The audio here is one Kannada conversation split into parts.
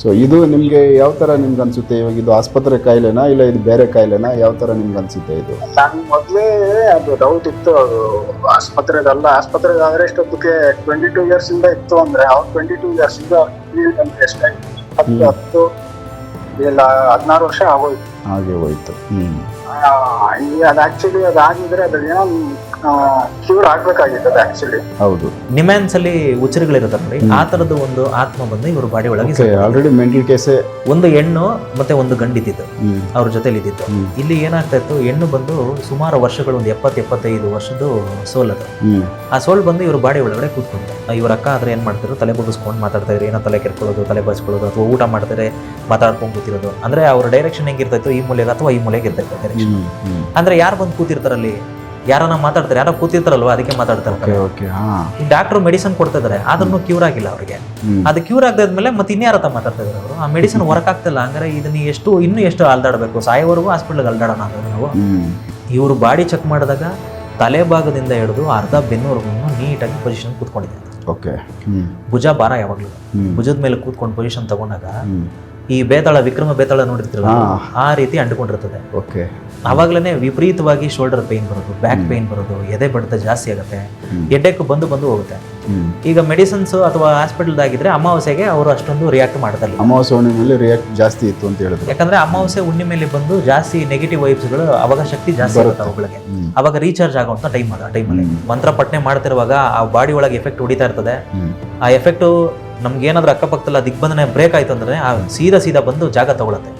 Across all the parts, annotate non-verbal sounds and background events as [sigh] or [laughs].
ಸೊ ಇದು ನಿಮಗೆ ಯಾವ ಥರ ನಿಮ್ಗೆ ಅನಿಸುತ್ತೆ? ಇವಾಗ ಇದು ಆಸ್ಪತ್ರೆ ಕಾಯಿಲೆನಾ ಇಲ್ಲ ಇದು ಬೇರೆ ಕಾಯಿಲೆನಾ ಯಾವ ಥರ ನಿಮ್ಗೆ ಅನ್ಸುತ್ತೆ ಇದು? ನಂಗೆ ಮೊದಲೇ ಅದು ಡೌಟ್ ಇತ್ತು. ಅದು ಆಸ್ಪತ್ರೆದಲ್ಲ ಆಸ್ಪತ್ರೆಗೆ ಆದ್ರೆ ಎಷ್ಟೊತ್ತಿಗೆ ಟ್ವೆಂಟಿ ಟೂ ಇಯರ್ಸ್ ಇಂದ ಇತ್ತು ಅಂದ್ರೆ ಅವ್ರು ಟ್ವೆಂಟಿ ಟೂ ಇಯರ್ಸ್ ಇಂದ ಅಂದ್ರೆ ಎಷ್ಟಾಯ್ತು? ಹತ್ತು ಇಲ್ಲ ಹದಿನಾರು ವರ್ಷ ಆಗೋಯ್ತು. ಹಾಗೆ ಹೋಯ್ತು. ಹ್ಞೂ ಅದು ಆಕ್ಚುಲಿ ಅದಾಗಿದ್ರೆ ಅದ್ರಲ್ಲಿ ಏನೋ ಕ್ಯೂರ್ ಆಗ್ಬೇಕಾಗಿತ್ತು ಅದು ಆಕ್ಚುಲಿ ಹೌದು. ನಿಮ್ಯಾನ್ಸ್ ಅಲ್ಲಿ ಉಚ್ಚರಿಗಳಿರುತ್ತೆ ನೋಡಿ ಆ ತರದ ಒಂದು ಆತ್ಮ ಬಂದು ಇವ್ರ ಬಾಡಿ ಒಳಗೆ ಆಲ್ರೆಡಿ ಮೆಂಟಲ್ ಕೇಸ್ ಒಂದು ಹೆಣ್ಣು ಮತ್ತೆ ಒಂದು ಗಂಡಿದ್ದಿತ್ತು ಹ್ಞೂ ಅವ್ರ ಜೊತೆಲಿ ಇದ್ದಿತ್ತು ಇಲ್ಲಿ ಏನಾಗ್ತಾ ಇತ್ತು? ಹೆಣ್ಣು ಬಂದು ಸುಮಾರು ವರ್ಷಗಳು ಒಂದು ಎಪ್ಪತ್ತು ಎಪ್ಪತ್ತೈದು ವರ್ಷದ್ದು ಸೋಲ್ ಅದು. ಆ ಸೋಲ್ ಬಂದು ಇವ್ರ ಬಾಡಿ ಒಳಗಡೆ ಕೂತ್ಕೊಂಡ್ರು. ಇವ್ರ ಅಕ್ಕ ಆದ್ರೆ ಏನ್ ಮಾಡ್ತಾರೆ ತಲೆ ಬಗ್ಗಿಸ್ಕೊಂಡು ಮಾತಾಡ್ತಾ ಇದ್ರು. ಏನೋ ತಲೆ ಕೆರ್ಕೊಳ್ಳೋದು ತಲೆ ಬಸ್ಕೊಳ್ಳೋದು ಅಥವಾ ಊಟ ಮಾಡ್ತಾರೆ ಮಾತಾಡ್ಕೊಂಡು ಕೂತಿರೋದು. ಅಂದ್ರೆ ಅವ್ರ ಡೈರೆಕ್ಷನ್ ಹೆಂಗಿರ್ತೈತು ಈ ಮೂಲೆಗೆ ಅಥವಾ ಈ ಮೂಲೆಗೆ ಇರ್ತಾ ಡೈರೆಕ್ಷನ್ ಹ್ಞೂ ಅಂದ್ರೆ ಯಾರು ಬಂದು ಕೂತಿರ್ತಾರಲ್ಲಿ? ಯಾರನ್ನ ಮಾತಾಡ್ತಾರೆ ಯಾರೋ ಕೂತಿರ್ತಾರಲ್ವ ಅದಕ್ಕೆ ಮಾತಾಡ್ತಾರೆ. ಡಾಕ್ಟರ್ ಮೆಡಿಸಿನ್ ಕೊಡ್ತಾ ಇದಾರೆ ಆದ್ರೂ ಕ್ಯೂರ್ ಆಗಿಲ್ಲ ಅವ್ರಿಗೆ. ಅದು ಕ್ಯೂರ್ ಆಗದಾದ್ಮೇಲೆ ಮತ್ತೆ ಇನ್ಯಾರ ಹತ್ರ ಮಾತಾಡ್ತಾ ಇದಾರೆ ಅವರು? ಆ ಮೆಡಿಸಿನ್ ವರ್ಕ್ ಆಗ್ತಿಲ್ಲ ಹಂಗಾರೆ ಇದನ್ನ ಎಷ್ಟು ಇನ್ನೂ ಎಷ್ಟು ಅಲ್ದಾಡಬೇಕು? ಸಾಯೋವರೆಗೂ ಹಾಸ್ಪಿಟ್ಲ್ಗೆ ಅಲ್ದಾಡೋಣ ಅಂದ್ರೆ ನಾವು. ಇವರು ಬಾಡಿ ಚೆಕ್ ಮಾಡಿದಾಗ ತಲೆ ಭಾಗದಿಂದ ಹಿಡಿದು ಅರ್ಧ ಬೆನ್ನುವರೆಗೂ ನೀಟಾಗಿ ಪೊಸಿಷನ್ ಕೂತ್ಕೊಂಡಿದ್ದೆ ಓಕೆ ಭುಜ ಭಾರ ಯಾವಾಗಲೂ. ಭುಜದ ಮೇಲೆ ಕೂತ್ಕೊಂಡು ಪೊಸಿಷನ್ ತಗೊಂಡಾಗ ಈ ಬೇತಾಳ ವಿಕ್ರಮ ಬೇತಾಳ ನೋಡಿರ್ತೀರಲ್ಲ. ಆ ರೀತಿ ಅಂಡ್ಕೊಂಡಿರ್ತದೆ ಓಕೆ. ಅವಾಗ್ಲೇ ವಿಪರೀತವಾಗಿ ಶೋಲ್ಡರ್ ಪೇನ್ ಬರೋದು ಬ್ಯಾಕ್ ಪೇನ್ ಬರೋದು ಎದೆ ಬಡಿತ ಜಾಸ್ತಿ ಆಗುತ್ತೆ. ಎಡ್ಡೆಕ್ ಬಂದು ಬಂದು ಹೋಗುತ್ತೆ. ಈಗ ಮೆಡಿಸಿನ್ಸ್ ಅಥವಾ ಹಾಸ್ಪಿಟಲ್ದಾಗಿದ್ರೆ ಅಮಾವಾಸ್ಯೆಗೆ ಅವರು ಅಷ್ಟೊಂದು ರಿಯಾಕ್ಟ್ ಮಾಡ್ತಾರೆ ಅಮಾವಾಸ್ಯ ಹುಣ್ಣಿಮೆಯಲ್ಲಿ ರಿಯಾಕ್ಟ್ ಜಾಸ್ತಿ ಇತ್ತು ಅಂತ ಹೇಳಿದ್ರು. ಯಾಕಂದ್ರೆ ಅಮಾವಾಸ್ಯೆ ಹುಣ್ಣಿಮೆಯಲ್ಲಿ ಬಂದು ಜಾಸ್ತಿ ನೆಗೆಟಿವ್ ವೈಬ್ಸ್ಗಳು ಅವಾಗ ಶಕ್ತಿ ಜಾಸ್ತಿ ಆಗುತ್ತೆ ಇರುತ್ತೆ ಅವುಗಳಿಗೆ. ಅವಾಗ ರೀಚಾರ್ಜ್ ಆಗುವಂತ ಟೈಮ್ ಅದು ಆ ಟೈಮಲ್ಲಿ. ಮಂತ್ರ ಪಠನೆ ಮಾಡ್ತಿರುವಾಗ ಆ ಬಾಡಿ ಒಳಗೆ ಎಫೆಕ್ಟ್ ಹೊಡಿತಾ ಇರ್ತದೆ. ಆ ಎಫೆಕ್ಟು ನಮ್ಗೆ ಏನಾದ್ರೂ ಅಕ್ಕಪಕ್ಕದಲ್ಲಿ ದಿಗ್ಬಂಧನೆ ಬ್ರೇಕ್ ಆಯ್ತು ಅಂದ್ರೆ ಆ ಸೀದಾ ಸೀದಾ ಬಂದು ಜಾಗ ತಗೊಳತ್ತೆ.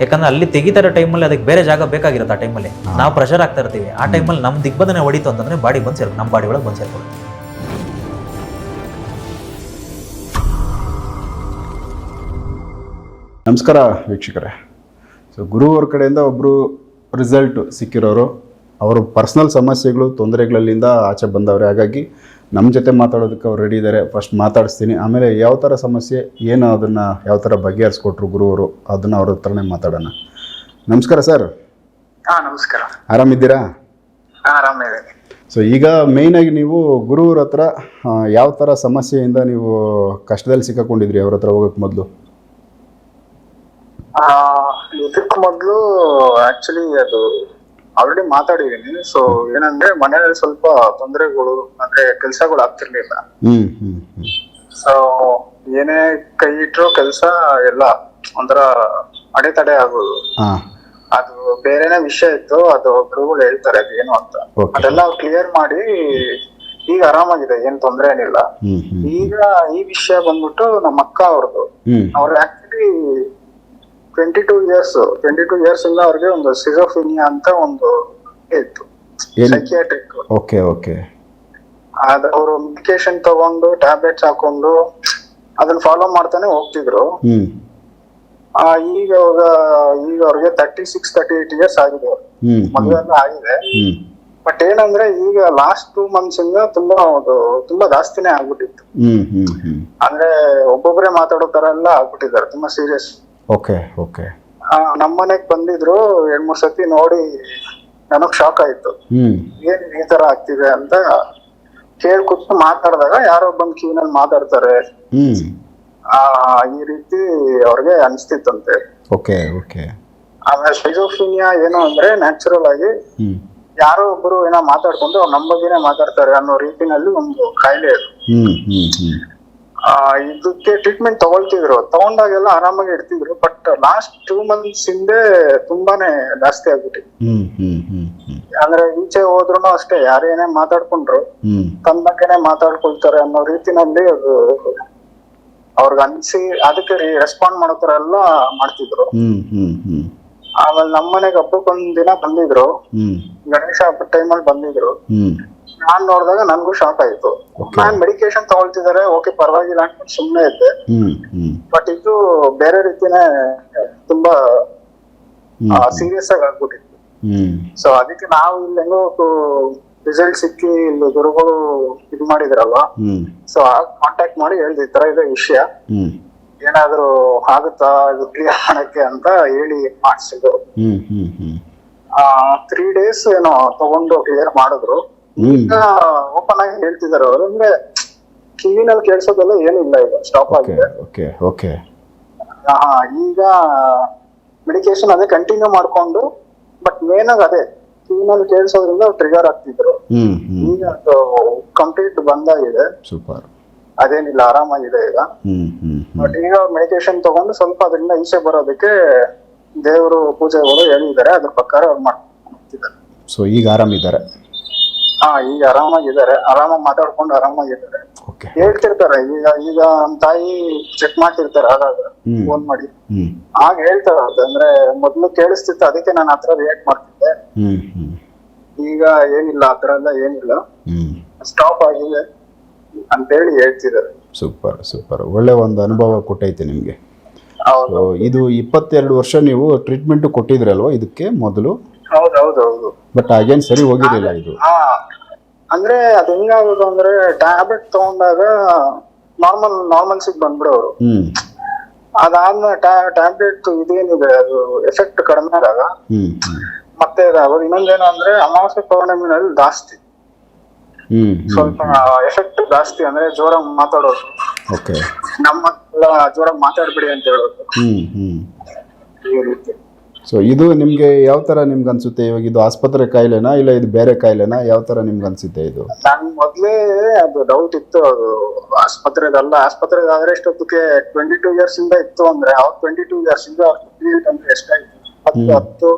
ಯಾಕಂದ್ರೆ ಅಲ್ಲಿ ತೆಗಿತಾ ಟೈಮಲ್ಲಿ ಅದಕ್ಕೆ ಬೇರೆ ಜಾಗ ಬೇಕಾಗಿರುತ್ತೆ ಆ ಟೈಮಲ್ಲಿ. ನಾವು ಪ್ರೆಷರ್ ಆಗ್ತಾ ಇರ್ತೀವಿ. ಆ ಟೈಮಲ್ಲಿ ನಮ್ಮ ದಿಗ್ಬಂಧನೆ ಹೊಡಿತು ಅಂತಂದ್ರೆ ಬಾಡಿ ಬಂದು ಸೇರ್ಬೇಕು ನಮ್ಮ ಬಾಡಿ ಒಳಗೆ ಬಂದು ಸೇರ್ಕೊಳ್ಳುತ್ತೆ ನಮಸ್ಕಾರ ವೀಕ್ಷಕರೇ. ಸೊ ಗುರು ಅವ್ರ ಕಡೆಯಿಂದ ಒಬ್ಬರು ರಿಸಲ್ಟ್ ಸಿಕ್ಕಿರೋರು. ಅವರು ಪರ್ಸ್ನಲ್ ಸಮಸ್ಯೆಗಳು ತೊಂದರೆಗಳಲ್ಲಿಂದ ಆಚೆ ಬಂದವರೇ. ಹಾಗಾಗಿ ನಮ್ಮ ಜೊತೆ ಮಾತಾಡೋದಕ್ಕೆ ಅವ್ರು ರೆಡಿ ಇದ್ದಾರೆ ಫಸ್ಟ್ ಮಾತಾಡಿಸ್ತೀನಿ. ಆಮೇಲೆ ಯಾವ ಥರ ಸಮಸ್ಯೆ ಏನು ಅದನ್ನು ಯಾವ ಥರ ಬಗೆಹರಿಸ್ಕೊಟ್ರು ಗುರು ಅವರು ಅದನ್ನು ಅವ್ರ ಹತ್ರನೇ ಮಾತಾಡೋಣ. ನಮಸ್ಕಾರ ಸರ್. ಹಾಂ ನಮಸ್ಕಾರ. ಆರಾಮಿದ್ದೀರಾ? ಸೊ ಈಗ ಮೇಯ್ನಾಗಿ ನೀವು ಗುರುವ್ರ ಹತ್ರ ಯಾವ ಥರ ಸಮಸ್ಯೆಯಿಂದ ನೀವು ಕಷ್ಟದಲ್ಲಿ ಸಿಕ್ಕಾಕೊಂಡಿದ್ರಿ? ಅವ್ರ ಹತ್ರ ಹೋಗಕ್ಕೆ ಮೊದಲು. ಇದಕ್ಕೆ ಮೊದಲು ಆ್ಯಕ್ಚುಲಿ ಆಕ್ಚುಲಿ ಅದು ಆಲ್ರೆಡಿ ಮಾತಾಡಿದೀನಿ. ಸೊ ಏನಂದ್ರೆ ಮನೆಯಲ್ಲಿ ಸ್ವಲ್ಪ ತೊಂದರೆಗಳು ಅಂದ್ರೆ ಕೆಲ್ಸಗಳು ಆಗ್ತಿರ್ಲಿಲ್ಲ. ಸೊ ಏನೇ ಕೈ ಇಟ್ರು ಕೆಲಸ ಎಲ್ಲ ಒಂಥರ ಅಡೆತಡೆ ಆಗೋದು. ಹಾಂ. ಅದು ಬೇರೆನೇ ವಿಷಯ ಇತ್ತು ಅದು ಗುರುಗಳು ಹೇಳ್ತಾರೆ ಅದು ಏನು ಅಂತ. ಅದೆಲ್ಲ ಕ್ಲಿಯರ್ ಮಾಡಿ ಈಗ ಆರಾಮಾಗಿದೆ ಏನ್ ತೊಂದ್ರೆ ಏನಿಲ್ಲ. ಈಗ ಈ ವಿಷಯ ಬಂದ್ಬಿಟ್ಟು ನಮ್ಮ ಅಕ್ಕ ಅವ್ರದ್ದು ಅವ್ರು actually twenty two years twenty two years ಇಂದ ಅವ್ರಿಗೆ ಒಂದು ಸಿಜೋಫಿನಿಯಾ ಅಂತ ಒಂದು ಇತ್ತು. Psychiatric okay okay. ಆದ್ರೆ ಅವರು ಮೆಡಿಕೇಶನ್ ತಗೊಂಡು ಟ್ಯಾಬ್ಲೆಟ್ಸ್ ಹಾಕೊಂಡು ಅದನ್ನ ಫಾಲೋ ಮಾಡ್ತಾನೆ ಹೋಗ್ತಿದ್ರು. ಈಗ ಈಗ ಅವ್ರಿಗೆ thirty six thirty eight years ಆಗಿದೆ ಮದುವೆ ಎಲ್ಲ ಆಗಿದೆ. ಬಟ್ ಏನಂದ್ರೆ ಈಗ ಲಾಸ್ಟ್ ಟೂ ಮಂತ್ಸ್ ಇಂದ ತುಂಬಾ ಅದು ತುಂಬಾ ಜಾಸ್ತಿನೇ ಆಗ್ಬಿಟ್ಟಿತ್ತು. ಅಂದ್ರೆ ಒಬ್ಬೊಬ್ರೆ ಮಾತಾಡೋ ತರ ಎಲ್ಲ ಆಗ್ಬಿಟ್ಟಿದ್ದಾರೆ. ತುಂಬಾ ಸೀರಿಯಸ್ ಓಕೆ ಓಕೆ ನಮ್ಮನೆಗ್ ಬಂದಿದ್ರು ಎರಡ್ ಮೂರ್ ಸತಿ ನೋಡಿ ನನಗ್ ಶಾಕ್ ಆಯ್ತು. ಹ್ಞೂ ಏನ್ ಈ ತರ ಆಗ್ತಿದೆ ಅಂತ ಕೇಳ್ಕೊಟ್ಟು ಕೂತು ಮಾತಾಡಿದಾಗ ಯಾರೋ ಬಂದ್ ಕ್ಯೂನಲ್ಲಿ ಮಾತಾಡ್ತಾರೆ. ಆ ಈ ರೀತಿ ಅವ್ರಿಗೆ ಅನಿಸ್ತಿತ್ತಂತೆ. ಓಕೆ ಓಕೆ ಆಮೇಲೆ ಶೈಜೋಫಿನಿಯಾ ಏನು ಅಂದ್ರೆ ನ್ಯಾಚುರಲ್ ಆಗಿ ಯಾರೋ ಒಬ್ಬರು ಏನೋ ಮಾತಾಡ್ಕೊಂಡು ಅವ್ರು ನಮ್ಮ ಬಗ್ಗೆನೇ ಮಾತಾಡ್ತಾರೆ ಅನ್ನೋ ರೀತಿನಲ್ಲಿ ಒಂದು ಕಾಯಿಲೆ ಅದು. ಇದಕ್ಕೆ ಟ್ರೀಟ್ಮೆಂಟ್ ತಗೊಳ್ತಿದ್ರು. ತಗೊಂಡಾಗೆಲ್ಲ ಆರಾಮಾಗಿ ಇಡ್ತಿದ್ರು. ಬಟ್ ಲಾಸ್ಟ್ ಟೂ ಮಂತ್ಸ್ ಹಿಂದೆ ತುಂಬಾನೇ ಜಾಸ್ತಿ ಆಗ್ಬಿಟ್ಟಿದೆ ಅಂದ್ರೆ ಈಚೆ ಹೋದ್ರು ಅಷ್ಟೇ ಯಾರೇನೇ ಮಾತಾಡ್ಕೊಂಡ್ರು ತಂದಕ್ಕೆನೆ ತನ್ನ ಬಗ್ಗೆನೇ ಮಾತಾಡ್ಕೊಳ್ತಾರೆ ಅನ್ನೋ ರೀತಿನಲ್ಲಿ ಅದು ಅವ್ರಿಗೆ ಅನ್ಸಿ ಅದಕ್ಕೆ ರೆಸ್ಪಾಂಡ್ ಮಾಡೋ ತರ ಎಲ್ಲ ಮಾಡ್ತಿದ್ರು. ಆಮೇಲೆ ನಮ್ಮನೆಗೆ ಹಬ್ಬಕ್ಕೊಂದ್ ದಿನ ಬಂದಿದ್ರು. ಗಣೇಶ ಹಬ್ಬದ ಟೈಮಲ್ಲಿ ಬಂದಿದ್ರು. ನಾನ್ ನೋಡಿದಾಗ ನನ್ಗೂ ಶಾಕ್ ಆಯ್ತು. ನಾನ್ ಮೆಡಿಕೇಶನ್ ತಗೊಳ್ತಿದಾರೆ ಓಕೆ ಪರವಾಗಿಲ್ಲ ಅನ್ಕೊಂಡು ಸುಮ್ನೆ ಇದ್ದೆ. ಬಟ್ ಇದು ಬೇರೆ ರೀತಿನೇ ತುಂಬಾ ಸೀರಿಯಸ್ ಆಗಿ ಆಗ್ಬಿಟ್ಟಿತ್ತು. ಸೊ ಅದಕ್ಕೆ ನಾವು ಇಲ್ಲಿ ಹೆಂಗೋ ರಿಸಲ್ಟ್ ಸಿಕ್ಕಿ ಇಲ್ಲಿ ಗುರುಗಳು ಇದು ಮಾಡಿದ್ರಲ್ವಾ? ಸೊ ಕಾಂಟ್ಯಾಕ್ಟ್ ಮಾಡಿ ಹೇಳ್ದೆ ಈ ತರ ಇದೆ ವಿಷಯ. ಏನಾದ್ರು ಆಗುತ್ತಾ ಇದು ಕ್ಲಿಯರ್ ಮಾಡಕ್ಕೆ ಅಂತ ಹೇಳಿ ಮಾಡಿಸಿದ್ರು. ತ್ರೀ ಡೇಸ್ ಏನೋ ತಗೊಂಡು ಕ್ಲಿಯರ್ ಮಾಡಿದ್ರು. ಈಗ ಓಪನ್ ಆಗಿ ಹೇಳ್ತಿದಾರೆ ಅವರು. ಅಂದ್ರೆ ಕಿವಿನಲ್ಲಿ ಕೇಳಿಸೋದೆಲ್ಲ ಏನಿಲ್ಲ ಈಗ. ಸ್ಟಾಪ್ ಆಗಿದೆ. ಓಕೆ ಓಕೆ ಹಾ ಈಗ ಮೆಡಿಕೇಶನ್ ಅದೇ ಕಂಟಿನ್ಯೂ ಮಾಡ್ಕೊಂಡು ಬಟ್ ಮೇನ್ ಆಗಿ ಅದೇ ಕಿವಿನಲ್ಲಿ ಕೇಳಿಸೋದ್ರಿಂದ ಟ್ರಿಗರ್ ಆಗ್ತಿದ್ರು. ಈಗ ಅದು ಕಂಪ್ಲೀಟ್ ಬಂದಾಗಿದೆ. ಸೂಪರ್ ಅದೇನಿಲ್ಲ ಆರಾಮಾಗಿದೆ ಈಗ. ಬಟ್ ಈಗ ಮೆಡಿಕೇಶನ್ ತಗೊಂಡು ಸ್ವಲ್ಪ ಅದರಿಂದ ಈಚೆ ಬರೋದಕ್ಕೆ ದೇವರು ಪೂಜೆಗಳು ಹೇಳಿದ್ದಾರೆ. ಅದ್ರ ಪ್ರಕಾರ ಅವ್ರು ಮಾಡ್ತಿದ್ದಾರೆ. ಸೊ ಈಗ ಆರಾಮಿದ್ದಾರೆ. ಹಾ ಈಗ ಆರಾಮಾಗಿದ್ದಾರೆ. ಆರಾಮಾಗಿ ಮಾತಾಡ್ಕೊಂಡು ಆರಾಮಾಗಿದ್ದಾರೆ. ಓಕೆ ಹೇಳ್ತಿರ್ತಾರೆ ಈಗ ಈಗ ನಮ್ ತಾಯಿ ಚೆಕ್ ಮಾಡ್ತಿರ್ತಾರೆ ಆಗಾಗ ಹ್ಮ್. ಫೋನ್ ಮಾಡಿ. ಆಗ ಹೇಳ್ತಾರ ಅಂದ್ರೆ ಮೊದ್ಲು ಕೇಳಿಸ್ತಿತ್ತು ಅದಕ್ಕೆ ನಾನು ಆತರ ರಿಯಾಕ್ಟ್ ಮಾಡ್ತಿದ್ದೆ. ಈಗ ಏನಿಲ್ಲ ಆತರ ಎಲ್ಲ ಏನಿಲ್ಲ. ಹ್ಮ್. ಸ್ಟಾಪ್ ಆಗಿದೆ ಅಂತೇಳಿ ಹೇಳ್ತಿದ್ದಾರೆ. Super super. ಒಳ್ಳೆ ಒಂದು ಅನುಭವ ಕೊಟ್ಟೈತೆ ನಿಮಗೆ. ಹೌದು. ಇದು ಇಪ್ಪತ್ತೆರಡು ವರ್ಷ ನೀವು ಟ್ರೀಟ್ಮೆಂಟ್ ಕೊಟ್ಟಿದ್ರಲ್ವ ಇದಕ್ಕೆ ಮೊದಲು? ಹೌದು ಹೌದು ಹೌದು. ಬಟ್ ಅಗೇನ್ ಸರಿ ಹೋಗಿರಲಿಲ್ಲ ಇದು. ಹಾ ಅಂದ್ರೆ ಅದ್ ಹೆಂಗಾಗೋದು ಅಂದ್ರೆ ಟ್ಯಾಬ್ಲೆಟ್ ತಗೊಂಡಾಗ ನಾರ್ಮಲ್ ನಾರ್ಮಲ್ಸಿಗೆ ಬಂದ್ಬಿಡೋರು. ಹ್ಮ್. ಅದಾದ್ಮೇಲೆ ಟ್ಯಾಬ್ಲೆಟ್ ಇದೇನಿದೆ ಅದು ಎಫೆಕ್ಟ್ ಕಡಿಮೆ ಆದಾಗ ಮತ್ತೆ ಇದಾಗೋದು. ಇನ್ನೊಂದೇನು ಅಂದ್ರೆ ಅಮಾವಾಸ್ಯ ಪೌರ್ಣಮಿನಲ್ಲಿ ಜಾಸ್ತಿ. ಹ್ಮ್ ಸ್ವಲ್ಪ ಎಫೆಕ್ಟ್ ಜಾಸ್ತಿ ಅಂದ್ರೆ ಜೋರಾಗಿ ಮಾತಾಡೋದು ಓಕೆ ನಮ್ಮ ಜೋರ ಜೋರಾಗಿ ಮಾತಾಡ್ಬಿಡಿ ಅಂತ ಹೇಳೋದು. ಹ್ಮ್ ಹ್ಮ್. ಈ ರೀತಿ. ಸೊ ಇದು ನಿಮಗೆ ಯಾವ ತರ ನಿಮ್ಗೆ ಅನ್ಸುತ್ತೆ? ಇವಾಗ ಇದು ಆಸ್ಪತ್ರೆ ಕಾಯಿಲೆನಾ? ಇಲ್ಲ ಇದು ಬೇರೆ ಕಾಯಿಲೆನಾ? ಯಾವ ತರ ನಿಮ್ಗೆ ಅನ್ಸುತ್ತೆ ಇದು? ನನ್ ಮೊದಲೇ ಅದು ಡೌಟ್ ಇತ್ತು ಅದು. ಆಸ್ಪತ್ರೆದಲ್ಲ ಆಸ್ಪತ್ರೆದಾದ್ರೆ ಎಷ್ಟೊತ್ತಿಗೆ ಟ್ವೆಂಟಿ ಟೂ ಇಯರ್ಸ್ ಇಂದ ಇತ್ತು ಅಂದ್ರೆ ಅವ್ರು ಟ್ವೆಂಟಿ ಟೂ ಇಯರ್ಸ್ ಇಂದ ಪೀರಿಯಡ್ ಅಂದ್ರೆ ಎಷ್ಟಾಯ್ತು? ಹತ್ತು ಹತ್ತು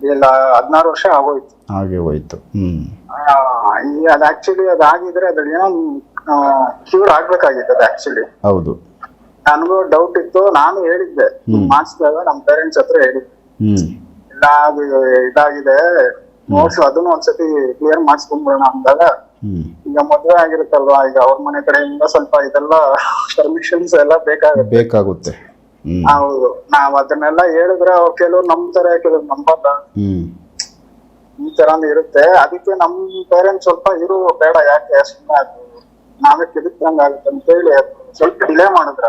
ಇಲ್ಲ ಹದಿನಾರು ವರ್ಷ ಆಗೋಯ್ತು. ಹಾಗೆ ಹೋಯ್ತು. ಹ್ಮ್. ಆ, ಈ ಅದು ಆಕ್ಚುಲಿ ಅದಾಗಿದ್ರೆ ಅದ್ರ ಏನೋ ಕ್ಯೂರ್ ಆಗ್ಬೇಕಾಗಿತ್ತು ಅದು ಆಕ್ಚುಲಿ ಹೌದು. ನನಗೂ ಡೌಟ್ ಇತ್ತು. ನಾನು ಹೇಳಿದ್ದೆ. ಮಾಡಿಸಿದಾಗ ನಮ್ಮ ಪೇರೆಂಟ್ಸ್ ಹತ್ರ ಹೇಳಿದ್ದೆ. ಇಲ್ಲ ಅದು ಇದಾಗಿದೆ. ನೋಡ್ಸು ಅದನ್ನು ಒಂದ್ಸತಿ ಕ್ಲಿಯರ್ ಮಾಡಿಸ್ಕೊಂಡ್ಬಿಡೋಣ ಅಂದಾಗ ಈಗ ಮದ್ವೆ ಆಗಿರುತ್ತಲ್ವಾ? ಈಗ ಅವ್ರ ಮನೆ ಕಡೆಯಿಂದ ಸ್ವಲ್ಪ ಇದೆಲ್ಲ ಪರ್ಮಿಷನ್ಸ್ ಎಲ್ಲ ಬೇಕಾಗುತ್ತೆ. ಬೇಕಾಗುತ್ತೆ. ಹೌದು. ನಾವ್ ಅದನ್ನೆಲ್ಲ ಹೇಳಿದ್ರೆ ಅವ್ರು ಕೆಲವ್ರು ತರ ಕೆಲವ್ರು ನಂಬಲ್ಲ. ಈ ತರಾನು ಇರುತ್ತೆ. ಅದಕ್ಕೆ ನಮ್ ಪೇರೆಂಟ್ಸ್ ಸ್ವಲ್ಪ ಇರು ಬೇಡ ಯಾಕೆ? ಸುಮ್ಮನೆ ಅದು ನಾವೇ ಕಿರಿಕ್ದಂಗ್ ಆಗುತ್ತೆ ಅಂತ ಹೇಳಿ ಸ್ವಲ್ಪ ಡಿಲೇ ಮಾಡಿದ್ರ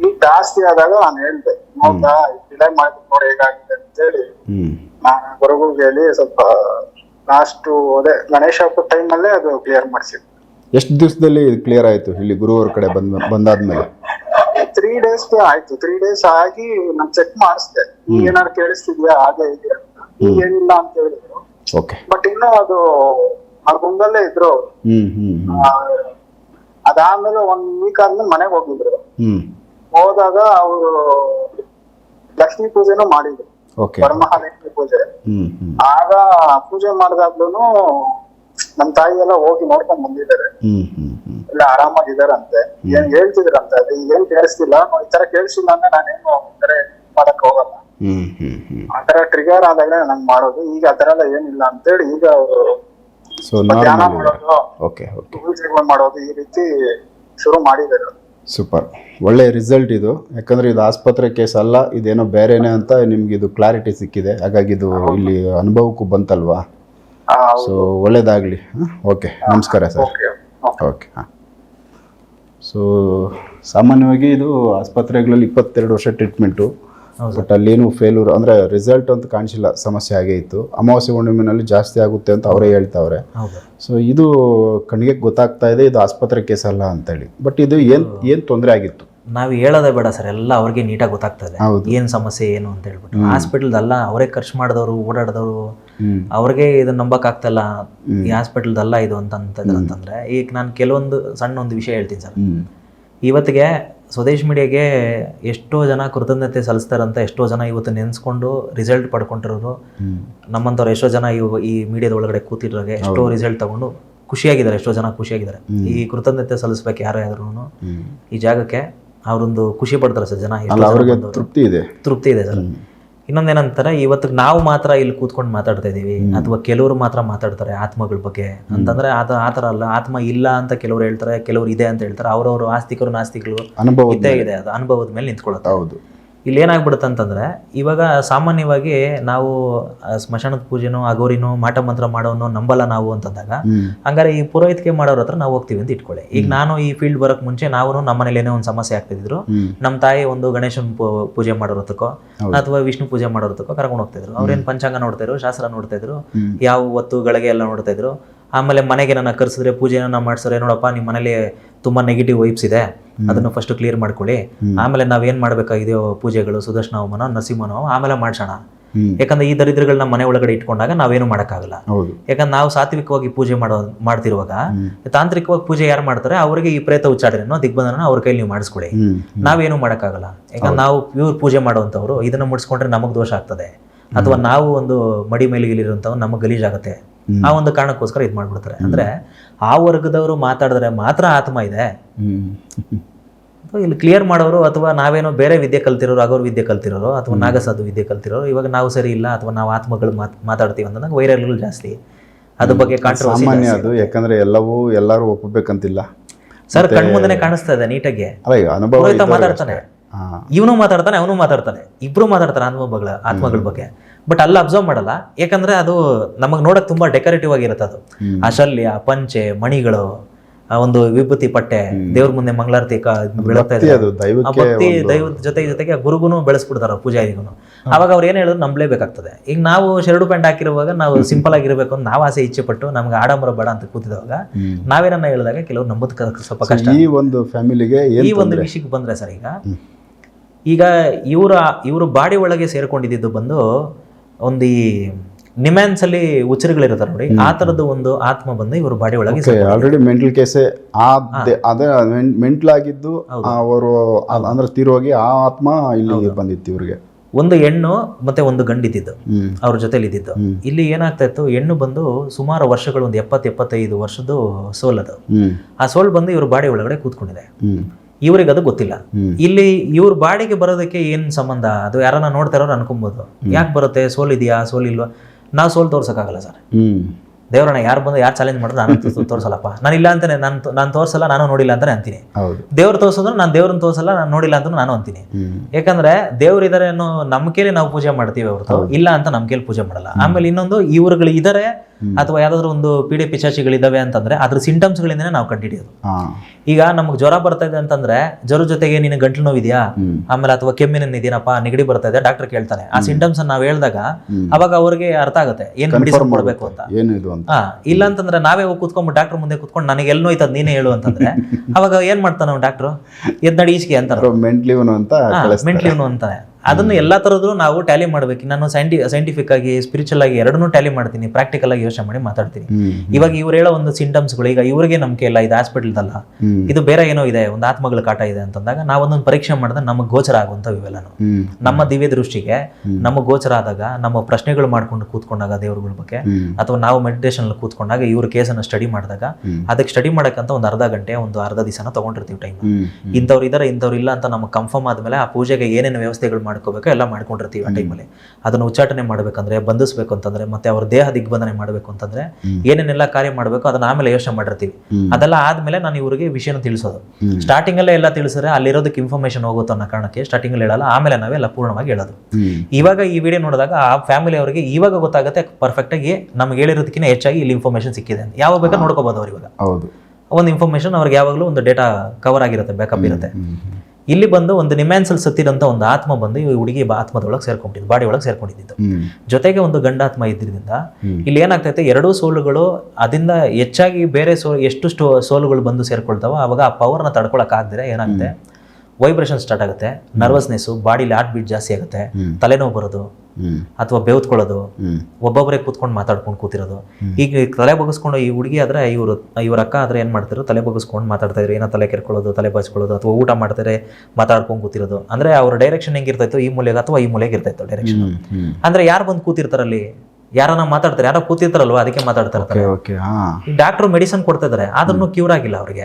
ಈಗ ಜಾಸ್ತಿ ಆದಾಗ ನಾನು ಹೇಳ್ದೆ ಹೌದಾ ಡಿಲೇ ಮಾಡಿ ನೋಡಿ ಹೇಗಾಗಿದೆ ಅಂತ ಹೇಳಿ ಹ್ಞೂ ನಾನು ಗೊರಗು ಹೇಳಿ ಸ್ವಲ್ಪ ಲಾಸ್ಟ್ ಅದೇ ಗಣೇಶ ಹಬ್ಬ ಟೈಮ್ ಅಲ್ಲೇ ಅದು ಕ್ಲಿಯರ್ ಮಾಡಿಸಿದ್ವಿ ಎಷ್ಟು ದಿವಸದಲ್ಲಿ ಕ್ಲಿಯರ್ ಆಯ್ತು ಇಲ್ಲಿ ಗುರುವಾರ ಕಡೆ ಬಂದ ಬಂದಾದ್ಮೇಲೆ? ತ್ರೀ ಡೇಸ್ ಆಯ್ತು ತ್ರೀ ಡೇಸ್ ಆಗಿ ನಾನು ಚೆಕ್ ಮಾಡಿಸ್ದೆ. ಈಗ ಏನಾದ್ರು ಕೇಳಿಸ್ತಿದ್ಯಾ ಹಾಗೆ ಇದೆಯಾ ಏನಿಲ್ಲ ಅಂತ ಹೇಳಿದ್ರು. ಓಕೆ ಬಟ್ ಇನ್ನು ಅದು ಆ ಹ್ಮ್ ಇದ್ರು ಅದಾದ್ಮೇಲೆ ಒಂದ್ ವೀಕ್ ಆದ್ಮೇಲೆ ಮನೆಗೆ ಹೋಗಿದ್ರು ಹೋದಾಗ ಅವರು ಲಕ್ಷ್ಮಿ ಪೂಜೆನೂ ಮಾಡಿದ್ರು. ವರಮಹಾಲಕ್ಷ್ಮಿ ಪೂಜೆ. ಆಗ ಪೂಜೆ ಮಾಡಿದಾಗ್ಲೂ ನಮ್ ತಾಯಿ ಎಲ್ಲ ಹೋಗಿ ನೋಡ್ಕೊಂಡ್ ಬಂದಿದ್ದಾರೆ. ಎಲ್ಲ ಆರಾಮಾಗಿದಾರಂತೆ ಏನ್ ಹೇಳ್ತಿದ್ರಂತೆ? ಅದು ಏನ್ ಕೇಳಿಸ್ತಿಲ್ಲ. ಈ ತರ ಕೇಳಿಸಿಲ್ಲ ಅಂದ್ರೆ ನಾನೇನು ಅಂದ್ರೆ ತರ ಮಾಡಕ್ ಹೋಗಲ್ಲ. ಆತರ ಟ್ರಿಗರ್ ಆದಾಗ ನಂಗೆ ಮಾಡೋದು. ಈಗ ಆತರ ತರ ಎಲ್ಲ ಏನಿಲ್ಲ ಅಂತೇಳಿ ಈಗ ಅವರು ಸೊ ಧ್ಯಾನ ಮಾಡೋದು ಓಕೆ ಓಕೆ ಮಾಡೋದು ಈ ರೀತಿ ಶುರು ಮಾಡಿದ್ದಾರೆ. ಸೂಪರ್ ಒಳ್ಳೆ ರಿಸಲ್ಟ್ ಇದು. ಯಾಕಂದ್ರೆ ಇದು ಆಸ್ಪತ್ರೆ ಕೇಸ್ ಅಲ್ಲ ಇದೇನೋ ಬೇರೆನೇ ಅಂತ ನಿಮ್ಗೆ ಇದು ಕ್ಲಾರಿಟಿ ಸಿಕ್ಕಿದೆ. ಹಾಗಾಗಿ ಇದು ಇಲ್ಲಿ ಅನುಭವಕ್ಕೂ ಬಂತಲ್ವಾ? ಸೊ ಒಳ್ಳೇದಾಗಲಿ. ಓಕೆ ನಮಸ್ಕಾರ ಸರ್. ಓಕೆ ಹಾಂ. ಸೊ ಸಾಮಾನ್ಯವಾಗಿ ಇದು ಆಸ್ಪತ್ರೆಗಳಲ್ಲಿ ಇಪ್ಪತ್ತೆರಡು ವರ್ಷ ಟ್ರೀಟ್ಮೆಂಟು ಬಟ್ ಅಲ್ಲೇನು ಫೇಲ್ಯೂರ್ ಅಂದ್ರೆ ರಿಸಲ್ಟ್ ಅಂತ ಕಾಣಿಸಿಲ್ಲ ಸಮಸ್ಯೆ ಆಗೇ ಇತ್ತು. ಅಮಾವಾಸ್ಯೆ ಹುಣ್ಣಿಮೆನಲ್ಲಿ ಜಾಸ್ತಿ ಆಗುತ್ತೆ ಅಂತ ಅವರೇ ಹೇಳ್ತಾವ್ರೆ. ಸೊ ಇದು ಕಣ್ಣಿಗೆ ಗೊತ್ತಾಗ್ತಾ ಇದೆ ಇದು ಆಸ್ಪತ್ರೆ ಕೇಸ್ ಅಲ್ಲ ಅಂತೇಳಿ. ಬಟ್ ಇದು ಏನು ಏನು ತೊಂದರೆ ಆಗಿತ್ತು? ನಾವು ಹೇಳೋದೇ ಬೇಡ ಸರ್ ಎಲ್ಲ ಅವ್ರಿಗೆ ನೀಟಾಗಿ ಗೊತ್ತಾಗ್ತದೆ ಹೌದು. ಏನು ಸಮಸ್ಯೆ ಏನು ಅಂತ ಹೇಳ್ಬಿಟ್ಟು. ಹಾಸ್ಪಿಟಲ್ದಲ್ಲ ಅವರೇ ಖರ್ಚು ಮಾಡಿದವರು ಓಡಾಡಿದವರು ಅವ್ರಿಗೆ ಇದನ್ನ ನಂಬಕ್ ಆಗ್ತಲ್ಲ. ಈ ಹಾಸ್ಪಿಟಲ್ದಲ್ಲ ಇದು ಅಂತ ಅಂತಂದ್ರೆ ಈಗ ನಾನು ಕೆಲವೊಂದು ಸಣ್ಣ ಒಂದು ವಿಷಯ ಹೇಳ್ತೀನಿ ಸರ್. ಇವತ್ತಿಗೆ ಸ್ವದೇಶ್ ಮೀಡಿಯಾಗೆ ಎಷ್ಟೋ ಜನ ಕೃತಜ್ಞತೆ ಸಲ್ಲಿಸ್ತಾರಂತ ಎಷ್ಟೋ ಜನ ಇವತ್ತು ನೆನೆಸ್ಕೊಂಡು ರಿಸಲ್ಟ್ ಪಡ್ಕೊಂಡಿರೋರು. ನಮ್ಮಂಥವ್ರು ಎಷ್ಟೋ ಜನ ಇವ ಈ ಮೀಡಿಯಾದ ಒಳಗಡೆ ಕೂತಿರೋರಿಗೆ ಎಷ್ಟೋ ರಿಸಲ್ಟ್ ತಗೊಂಡು ಖುಷಿಯಾಗಿದ್ದಾರೆ ಎಷ್ಟೋ ಜನ ಖುಷಿಯಾಗಿದ್ದಾರೆ. ಈ ಕೃತಜ್ಞತೆ ಸಲ್ಲಿಸ್ಬೇಕು ಯಾರೇ ಆದ್ರೂ ಈ ಜಾಗಕ್ಕೆ ಅವರೊಂದು ಖುಷಿ ಪಡ್ತಾರೆ ಸರ್ ಜನ. ತೃಪ್ತಿ ಇದೆ. ತೃಪ್ತಿ ಇದೆ ಸರ್. ಇನ್ನೊಂದೇನಂತಾರೆ ಇವತ್ತು ನಾವು ಮಾತ್ರ ಇಲ್ಲಿ ಕೂತ್ಕೊಂಡು ಮಾತಾಡ್ತಾ ಇದೀವಿ. ಅಥವಾ ಕೆಲವರು ಮಾತ್ರ ಮಾತಾಡ್ತಾರೆ ಆತ್ಮಗಳ ಬಗ್ಗೆ. ಅಂತಂದ್ರೆ ಆತ ಆ ಥರ ಅಲ್ಲ ಆತ್ಮ ಇಲ್ಲ ಅಂತ ಕೆಲವರು ಹೇಳ್ತಾರೆ ಕೆಲವರು ಇದೆ ಅಂತ ಹೇಳ್ತಾರೆ ಅವರವರು ಆಸ್ತಿಕರು ನಾಸ್ತಿಕರು ಅನುಭವ ಇದ್ದೇ ಇದೆ ಅದು ಅನುಭವದ ಮೇಲೆ ನಿಂತ್ಕೊಳ್ಳುತ್ತೆ. ಹೌದು. ಇಲ್ಲಿ ಏನಾಗ್ಬಿಡುತ್ತೆ ಅಂತಂದರೆ ಇವಾಗ ಸಾಮಾನ್ಯವಾಗಿ ನಾವು ಸ್ಮಶಾನದ ಪೂಜೆನೋ ಅಗೋರಿನೋ ಮಾಟ ಮಂತ್ರ ಮಾಡೋನೋ ನಂಬಲ್ಲ ನಾವು ಅಂತಂದಾಗ ಹಂಗಾರೆ ಈ ಪುರೋಹಿತಿಕೆ ಮಾಡೋರ ಹತ್ರ ನಾವು ಹೋಗ್ತೀವಿ ಅಂತ ಇಟ್ಕೊಳ್ಳಿ. ಈಗ ನಾನು ಈ ಫೀಲ್ಡ್ ಬರೋಕ್ ಮುಂಚೆ ನಾವು ನಮ್ಮ ಮನೇಲಿ ಏನೋ ಒಂದು ಸಮಸ್ಯೆ ಆಗ್ತಿದ್ರು. ನಮ್ಮ ತಾಯಿ ಒಂದು ಗಣೇಶನ ಪೂಜೆ ಮಾಡೋರತಕ್ಕೋ ಅಥವಾ ವಿಷ್ಣು ಪೂಜೆ ಮಾಡೋರತಕ್ಕೋ ಕರ್ಕೊಂಡು ಹೋಗ್ತಿದ್ರು. ಅವ್ರೇನು ಪಂಚಾಂಗ ನೋಡ್ತಾ ಇದ್ರು ಶಾಸ್ತ್ರ ನೋಡ್ತಾ ಇದ್ರು ಹೊತ್ತು ಯಾವ ಒತ್ತುಗಳಿಗೆ ಎಲ್ಲ ನೋಡ್ತಾ ಇದ್ರು. ಆಮೇಲೆ ಮನೆಗೆ ನನ್ನ ಕರೆಸಿದ್ರೆ ಪೂಜೆನ ಮಾಡ್ಸಿದ್ರೆ ನೋಡಪ್ಪ ನಿಮ್ಮ ಮನೇಲಿ ತುಂಬಾ ನೆಗೆಟಿವ್ ವೈಬ್ಸ್ ಇದೆ. ಅದನ್ನು ಫಸ್ಟ್ ಕ್ಲಿಯರ್ ಮಾಡ್ಕೊಳ್ಳಿ. ಆಮೇಲೆ ನಾವೇನ್ ಮಾಡ್ಬೇಕಾಗಿದೆಯೋ ಪೂಜೆಗಳು ಸುದರ್ಶನ ಹೋಮನ ನರಸಿಂಹನ ಹೋಮ ಆಮೇಲೆ ಮಾಡ್ಸೋಣ. ಯಾಕಂದ್ರೆ ಈ ದರಿದ್ರಗಳನ್ನ ಮನೆ ಒಳಗಡೆ ಇಟ್ಕೊಂಡಾಗ ನಾವೇನು ಮಾಡೋಕ್ಕಾಗಲ್ಲ. ಯಾಕಂದ್ರೆ ನಾವು ಸಾತ್ವಿಕವಾಗಿ ಪೂಜೆ ಮಾಡೋ ಮಾಡ್ತಿರುವಾಗ ತಾಂತ್ರಿಕವಾಗಿ ಪೂಜೆ ಯಾರು ಮಾಡ್ತಾರೆ ಅವರಿಗೆ ಈ ಪ್ರೇತ ಉಚ್ಚಾಟನೆನೋ ದಿಗ್ಬಂಧನ ಅವ್ರ ಕೈಲಿ ನೀವು ಮಾಡಿಸ್ಕೊಡಿ. ಹ್ಮ್ ನಾವೇನು ಮಾಡೋಕ್ಕಾಗಲ್ಲ. ಯಾಕಂದ್ರೆ ನಾವು ಪ್ಯೂರ್ ಪೂಜೆ ಮಾಡುವಂಥವ್ರು ಇದನ್ನ ಮುಡಿಸ್ಕೊಂಡ್ರೆ ನಮಗೆ ದೋಷ ಆಗ್ತದೆ. ಅಥವಾ ನಾವು ಒಂದು ಮಡಿ ಮೇಲಿಗಿಲಿರುವಂಥವ್ರು ನಮಗೆ ಗಲೀಜಾಗುತ್ತೆ. ಆ ಒಂದು ಕಾರಣಕ್ಕೋಸ್ಕರ ಇದು ಮಾಡ್ಬಿಡ್ತಾರೆ. ಅಂದ್ರೆ ಆ ವರ್ಗದವರು ಮಾತಾಡಿದ್ರೆ ಮಾತ್ರ ಆತ್ಮ ಇದೆ. ಇಲ್ಲಿ ಕ್ಲಿಯರ್ ಮಾಡೋರು ಅಥವಾ ನಾವೇನೋ ಬೇರೆ ವಿದ್ಯೆ ಕಲ್ತಿರೋರು ಅಗೋರ್ ವಿದ್ಯೆ ಕಲ್ತಿರೋರು ಅಥವಾ ನಾಗಸಾಧು ವಿದ್ಯೆ ಕಲ್ತಿರೋರು ಇವಾಗ ನಾವು ಸರಿ ಇಲ್ಲ ಅಥವಾ ನಾವು ಆತ್ಮಗಳು ಮಾತ್ ಮಾತಾಡ್ತೀವಿ ಅಂತಂದಾಗ ವೈರಲ್ಗಳು ಜಾಸ್ತಿ. ಅದ್ರ ಬಗ್ಗೆ ಸಾಮಾನ್ಯ ಅದು ಯಾಕಂದ್ರೆ ಎಲ್ಲವೂ ಎಲ್ಲರೂ ಒಪ್ಪಬೇಕಂತಿಲ್ಲ. ಸರ್ ಕಣ್ಮುಂದೆನೆ ಕಾಣಿಸ್ತಾ ಇದೆ ನೀಟಾಗಿ. ಮಾತಾಡ್ತಾನೆ. ಇವನು ಮಾತಾಡ್ತಾನೆ ಅವನು ಮಾತಾಡ್ತಾನೆ. ಇಬ್ರು ಮಾತಾಡ್ತಾರೆ ಅನುಭವಗಳ ಆತ್ಮಗಳ ಬಗ್ಗೆ. ಬಟ್ ಅಲ್ಲಿ ಅಬ್ಸರ್ವ್ ಮಾಡಲ್ಲ. ಯಾಕಂದ್ರೆ ಅದು ನಮಗ್ ನೋಡಕ್ ತುಂಬಾ ಡೆಕೋರೇಟಿವ್ ಆಗಿರುತ್ತೆ ಅದು. ಆ ಶಲ್ಯ ಪಂಚೆ ಮಣಿಗಳು ಆ ಒಂದು ವಿಭೂತಿ ಪಟ್ಟೆ ದೇವ್ರ ಮುಂದೆ ಮಂಗಳಾರತಿ ಆ ಭಕ್ತಿ ದೈವದ ಜೊತೆ ಜೊತೆಗೆ ಗುರುಗುನು ಬೆಳೆಸ್ಬಿಡ್ತಾರ ಪೂಜಾರಿಗುನು. ಅವಾಗ ಅವ್ರು ಏನ್ ಹೇಳಿದ್ರು? ನಂಬಲೇಬೇಕಾಗ್ತದೆ. ಈಗ ನಾವು ಶರಡು ಪ್ಯಾಂಟ್ ಹಾಕಿರುವಾಗ ನಾವು ಸಿಂಪಲ್ ಆಗಿರ್ಬೇಕು ಅಂತ ನಾವು ಆಸೆ ಇಚ್ಛೆ ಪಟ್ಟು ನಮ್ಗೆ ಆಡಂಬರ ಬೇಡ ಅಂತ ಕೂತಿದಾಗ. ನಾವೇನನ್ನ ಹೇಳಿದಾಗ ಕೆಲವರು ನಂಬುದ್ ಸ್ವಲ್ಪ ಕಷ್ಟ. ಈ ಒಂದು ಫ್ಯಾಮಿಲಿಗೆ ಈ ಒಂದು ವಿಷಯಕ್ಕೆ ಬಂದ್ರೆ ಸರ್ ಈಗ ಈಗ ಇವರ ಇವರು ಬಾಡಿ ಒಳಗೆ ಸೇರ್ಕೊಂಡಿದ್ದು ಬಂದು ಒಂದು ಈ ನಿಮ್ಯಾನ್ಸ್ ಅಲ್ಲಿ ಉಚ್ಚರಿಗಳಿರ್ತಾರೆ ನೋಡಿ ಆ ತರದ ಒಂದು ಆತ್ಮ ಬಂದು ಇವರು ಬಾಡಿ ಒಳಗೆ ಆಲ್ರೆಡಿ ಮೆಂಟಲ್ ಕೇಸೆ ಅದೇ ಮೆಂಟಲ್ ಆಗಿದ್ದು ಅವರು ಅಂದ್ರೆ ತೀರೋಗಿ ಆ ಆತ್ಮ ಇಲ್ಲಿ ಬಂದಿತ್ತು ಇವ್ರಿಗೆ. ಒಂದು ಹೆಣ್ಣು ಮತ್ತೆ ಒಂದು ಗಂಡಿದ್ದು ಅವ್ರ ಜೊತೆಲಿ ಇದ್ದಿದ್ದು ಇಲ್ಲಿ ಏನಾಗ್ತಾ ಇತ್ತು ಹೆಣ್ಣು ಬಂದು ಸುಮಾರು ವರ್ಷಗಳು ಒಂದು ಎಪ್ಪತ್ತು ಎಪ್ಪತ್ತೈದು ವರ್ಷದ್ದು ಸೋಲ್ ಅದು ಆ ಸೋಲ್ ಬಂದು ಇವರು ಬಾಡಿ ಒಳಗಡೆ ಕೂತ್ಕೊಂಡಿದೆ. ಇವ್ರಿಗೆ ಅದು ಗೊತ್ತಿಲ್ಲ. ಇಲ್ಲಿ ಇವ್ರ ಬಾಡಿಗೆ ಬರೋದಕ್ಕೆ ಏನ್ ಸಂಬಂಧ? ಅದು ಯಾರನ್ನ ನೋಡ್ತಾರೋ ಅನ್ಕೊಬೋದು. ಯಾಕೆ ಬರುತ್ತೆ? ಸೋಲ್ ಇದೆಯಾ? ಸೋಲ್ ಇಲ್ವಾ? ನಾವು ಸೋಲ್ ತೋರ್ಸಕ್ಕಾಗಲ್ಲ ಸರ್. ದೇವರನ್ನ ಯಾರು ಬಂದು ಯಾರು ಚಾಲೆಂಜ್ ಮಾಡಿದ್ರು ನಾನು ತೋರಿಸಲ್ಲಪ್ಪ. ನಾನು ಇಲ್ಲ ಅಂತಾನೆ ನಾನು ನಾನು ತೋರಿಸಲ್ಲ ನಾನು ನೋಡಿಲ್ಲ ಅಂತಾನೆ ಅಂತೀನಿ. ದೇವ್ರು ತೋರಿಸಿದ್ರು ನಾನು ದೇವ್ರನ್ನ ತೋರಿಸಲ್ಲ ನಾನು ನೋಡಿಲ್ಲ ಅಂತ ನಾನು ಅಂತೀನಿ. ಯಾಕಂದ್ರೆ ದೇವ್ರು ಇದಾರೆ ಅನ್ನೋ ನಂಬಿಕೆಲಿ ನಾವು ಪೂಜೆ ಮಾಡ್ತೀವಿ ಹೊರತು. ಇಲ್ಲ ಅಂತ ನಮ್ಕೇಲಿ ಪೂಜೆ ಮಾಡಲ್ಲ. ಆಮೇಲೆ ಇನ್ನೊಂದು ಇವರುಗಳು ಇದಾರೆ ಅಥವಾ ಯಾವ್ದಾದ್ರು ಒಂದು ಪೀಡೆ ಪಿಚಾಚಿಗಳಿದಾವೆ ಅಂತಂದ್ರೆ ಅದ್ರ ಸಿಂಟಮ್ಸ್ಗಳಿಂದನೇ ನಾವು ಕಂಡುಹಿಡಿಯೋದು ಹಾ. ಈಗ ನಮ್ಗೆ ಜ್ವರ ಬರ್ತಾ ಇದೆ ಅಂತಂದ್ರೆ ಜ್ವರ ಜೊತೆಗೆ ನಿನ್ನ ಗಂಟ್ಲು ನೋವಿದ್ಯಾ? ಆಮೇಲೆ ಅಥವಾ ಕೆಮ್ಮಿನ ಇದೇನಪ್ಪ ನೆಗಡಿ ಬರ್ತಾ ಇದೆ ಡಾಕ್ಟರ್ ಕೇಳ್ತಾನೆ. ಆ ಸಿಂಟಮ್ಸ್ ನಾವು ಹೇಳಿದಾಗ ಅವಾಗ ಅವ್ರಿಗೆ ಅರ್ಥ ಆಗುತ್ತೆ. ಏನ್ ಮೆಡಿಸಿನ್ ಕೊಡ್ಬೇಕು ಅಂತ. ಅಂತ ಹಾ ಇಲ್ಲ ಅಂತಂದ್ರೆ ನಾವೇ ಹೋಗಿ ಕೂತ್ಕೊಂಡು ಡಾಕ್ಟರ್ ಮುಂದೆ ಕುತ್ಕೊಂಡು ನನಗೆ ಎಲ್ಲಿ ನೋಯ್ತದ ನೀನೇ ಹೇಳು ಅಂತಂದ್ರೆ [laughs] ಅವಾಗ ಏನ್ ಮಾಡ್ತಾನ ಡಾಕ್ಟ್ರು ಎದ್ ನಡಿ ಅಂತ ಅಂತಾರ ಮೆಂಟ್ಲಿ ಇವನು ಅಂತ ಕಳಿಸ್ತಾರೆ. ಮೆಂಟ್ಲಿ ಅಂತಾನೆ. ಅದನ್ನ ಎಲ್ಲಾ ತರದ್ದು ನಾವು ಟ್ಯಾಲಿ ಮಾಡ್ಬೇಕು. ನಾನು ಸೈಂಟಿ ಸೈಂಟಿಫಿಕ್ ಆಗಿ ಸ್ಪಿರಿಚುವಲ್ ಆಗಿ ಎರಡನ್ನೂ ಟ್ಯಾಲಿ ಮಾಡ್ತೀನಿ. ಪ್ರಾಕ್ಟಿಕಲ್ ಆಗಿ ಯೋಚನೆ ಮಾಡಿ ಮಾತಾಡ್ತೀನಿ. ಇವಾಗ ಇವ್ರು ಹೇಳೋ ಒಂದು ಸಿಂಟಮ್ಸ್ಗಳು ಈಗ ಇವ್ರಿಗೆ ನಂಬಿಕೆ ಇಲ್ಲ ಇದು ಹಾಸ್ಪಿಟಲ್ದಲ್ಲ ಇದು ಬೇರೆ ಏನೋ ಇದೆ ಒಂದು ಆತ್ಮಗಳ ಕಾಟ ಇದೆ ಅಂತಂದಾಗ ನಾವು ಒಂದೊಂದು ಪರೀಕ್ಷೆ ಮಾಡಿದ್ರೆ ನಮಗೆ ಗೋಚರ ಆಗುವಂಥವು ಇವೆಲ್ಲನು. ಹ್ಮ್ ನಮ್ಮ ದಿವ್ಯ ದೃಷ್ಟಿಗೆ ನಮ್ಮ ಗೋಚರ ಆದಾಗ ನಮ್ಮ ಪ್ರಶ್ನೆಗಳು ಮಾಡ್ಕೊಂಡು ಕೂತ್ಕೊಂಡಾಗ ದೇವ್ರಗಳ ಬಗ್ಗೆ ಅಥವಾ ನಾವು ಮೆಡಿಟೇಷನ್ ಕೂತ್ಕೊಂಡಾಗ ಇವ್ರ ಕೇಸನ್ನು ಸ್ಟಡಿ ಮಾಡಿದಾಗ. ಅದಕ್ಕೆ ಸ್ಟಡಿ ಮಾಡಕ್ಕಂತ ಒಂದು ಅರ್ಧ ಗಂಟೆ ಒಂದು ಅರ್ಧ ದಿವಸನ ತಗೊಂಡಿರ್ತೀವಿ ಟೈಮ್ ಇಂಥವ್ರು ಇದಾರೆ ಇಂಥವ್ರು ಇಲ್ಲ ಅಂತ ನಮಗೆ ಕನ್ಫರ್ಮ್ ಆದ್ಮೇಲೆ ಆ ಪೂಜೆಗೆ ಏನೇನು ವ್ಯವಸ್ಥೆಗಳು ಮಾಡ್ಕೋಬೇಕು ಎಲ್ಲ ಮಾಡ್ಕೊಂಡಿರ್ತೀವಿ ಆ ಟೈಮಲ್ಲಿ. ಅದನ್ನು ಉಚ್ಚಾಟನೆ ಮಾಡಬೇಕಂದ್ರೆ ಬಂಧಿಸಬೇಕು ಅಂತಂದ್ರೆ ಮತ್ತೆ ಅವ್ರ ದೇಹ ದಿಗ್ಬಂಧನೆ ಮಾಡಬೇಕು ಅಂತಂದ್ರೆ ಏನೇನೆಲ್ಲ ಕಾರ್ಯ ಮಾಡಬೇಕು ಅದನ್ನ ಆಮೇಲೆ ಯೋಚನೆ ಮಾಡಿರ್ತೀವಿ. ಅದೆಲ್ಲ ಆದ್ಮೇಲೆ ನಾನು ಇವರಿಗೆ ವಿಷಯನ ತಿಳಿಸೋದು. ಸ್ಟಾರ್ಟಿಂಗ್ ಅಲ್ಲೇ ಎಲ್ಲ ತಿಳಿಸಿದ್ರೆ ಅಲ್ಲಿರೋದಕ್ಕೆ ಇನ್ಫಾರ್ಮೇಶನ್ ಹೋಗುತ್ತೆ ಅನ್ನೋ ಕಾರಣಕ್ಕೆ ಸ್ಟಾರ್ಟಿಂಗ್ ಅಲ್ಲಿ ಹೇಳಲ್ಲ ಆಮೇಲೆ ನಾವೆಲ್ಲ ಪೂರ್ಣವಾಗಿ ಹೇಳೋದು. ಇವಾಗ ಈ ವಿಡಿಯೋ ನೋಡಿದಾಗ ಆ ಫ್ಯಾಮಿಲಿ ಅವರಿಗೆ ಇವಾಗ ಗೊತ್ತಾಗುತ್ತೆ ಪರ್ಫೆಕ್ಟ್ ಆಗಿ ನಮ್ಗೆ ಹೇಳಿರೋದಕ್ಕಿಂತ ಹೆಚ್ಚಾಗಿ ಇಲ್ಲಿ ಇನ್ಫಾರ್ಮೇಶನ್ ಸಿಕ್ಕಿದೆ ಯಾವಾಗ ಬೇಕಾದ್ರೆ ನೋಡ್ಕೋಬಹುದು ಅವ್ರು ಇವಾಗ. ಒಂದು ಇನ್ಫಾರ್ಮೇಶನ್ ಅವ್ರಿಗೆ ಯಾವಾಗಲೂ ಒಂದು ಡೇಟಾ ಕವರ್ ಆಗಿರುತ್ತೆ ಬ್ಯಾಕಪ್ ಇರುತ್ತೆ. ಇಲ್ಲಿ ಬಂದು ಒಂದು ನಿಮ್ಯಾನ್ಸಲ್ ಸತ್ತಿದಂತ ಒಂದು ಆತ್ಮ ಬಂದು ಈ ಹುಡುಗಿ ಆತ್ಮದೊಳಗೆ ಸೇರ್ಕೊಂಡಿದ್ದು ಬಾಡಿ ಒಳಗೆ ಸೇರ್ಕೊಂಡಿದ್ದು ಜೊತೆಗೆ ಒಂದು ಗಂಡಾತ್ಮ ಇದ್ರಿಂದ. ಇಲ್ಲಿ ಏನಾಗ್ತೈತೆ ಎರಡು ಸೋಲುಗಳು ಅದರಿಂದ ಹೆಚ್ಚಾಗಿ ಬೇರೆ ಸೋ ಎಷ್ಟು ಸ್ಟೋ ಸೋಲುಗಳು ಬಂದು ಸೇರ್ಕೊಳ್ತಾವೋ ಅವಾಗ ಆ ಪವರ್ನ ತಡ್ಕೊಳಕ್ ಆಗದಿರ ಏನಾಗುತ್ತೆ? ವೈಬ್ರೇಷನ್ ಸ್ಟಾರ್ಟ್ ಆಗುತ್ತೆ. ನರ್ವಸ್ನೆಸ್ಸು ಬಾಡಿಲಿ ಹಾರ್ಟ್ ಬೀಟ್ ಜಾಸ್ತಿ ಆಗುತ್ತೆ. ತಲೆನೋವು ಬರೋದು. ಅಥವಾ ಬೆವ್ತ್ಕೊಳ್ಳೋದು ಒಬ್ಬೊಬ್ಬರೇ ಕೂತ್ಕೊಂಡು ಮಾತಾಡ್ಕೊಂಡು ಕೂತಿರೋದು. ಈಗ ತಲೆ ಬಗ್ಸ್ಕೊಂಡು ಈ ಹುಡುಗಿ ಆದ್ರೆ ಇವರು ಇವ್ರ ಅಕ್ಕ ಆದ್ರೆ ಏನ್ ಮಾಡ್ತಾರೆ ತಲೆ ಬಗ್ಸ್ಕೊಂಡು ಮಾತಾಡ್ತಾ ಇದ್ರು. ಏನೋ ತಲೆ ಕೆರ್ಕೊಳ್ಳೋದು ತಲೆ ಬಾಚ್ಕೊಳ್ಳೋದು ಅಥವಾ ಊಟ ಮಾಡ್ತಾರೆ ಮಾತಾಡ್ಕೊಂಡು ಕೂತಿರೋದು. ಅಂದ್ರೆ ಅವ್ರ ಡೈರೆಕ್ಷನ್ ಹೆಂಗಿರ್ತೈತೋ ಈ ಮೂಲೆಗೆ ಅಥವಾ ಈ ಮೂಲೆಗೆ ಇರ್ತೈತೋ ಡೈರೆಕ್ಷನ್ ಅಂದ್ರೆ ಯಾರು ಬಂದು ಕೂತಿರ್ತಾರಲ್ಲಿ? ಯಾರನ್ನ ಮಾತಾಡ್ತಾರೆ ಯಾರೋ ಕೂತಿರ್ತಾರಲ್ವ ಅದಕ್ಕೆ ಮಾತಾಡ್ತಾ ಇರ್ತಾರೆ. ಡಾಕ್ಟರ್ ಮೆಡಿಸಿನ್ ಕೊಡ್ತಾ ಇದಾರೆ ಆದ್ರೂ ಕ್ಯೂರ್ ಆಗಿಲ್ಲ ಅವ್ರಿಗೆ.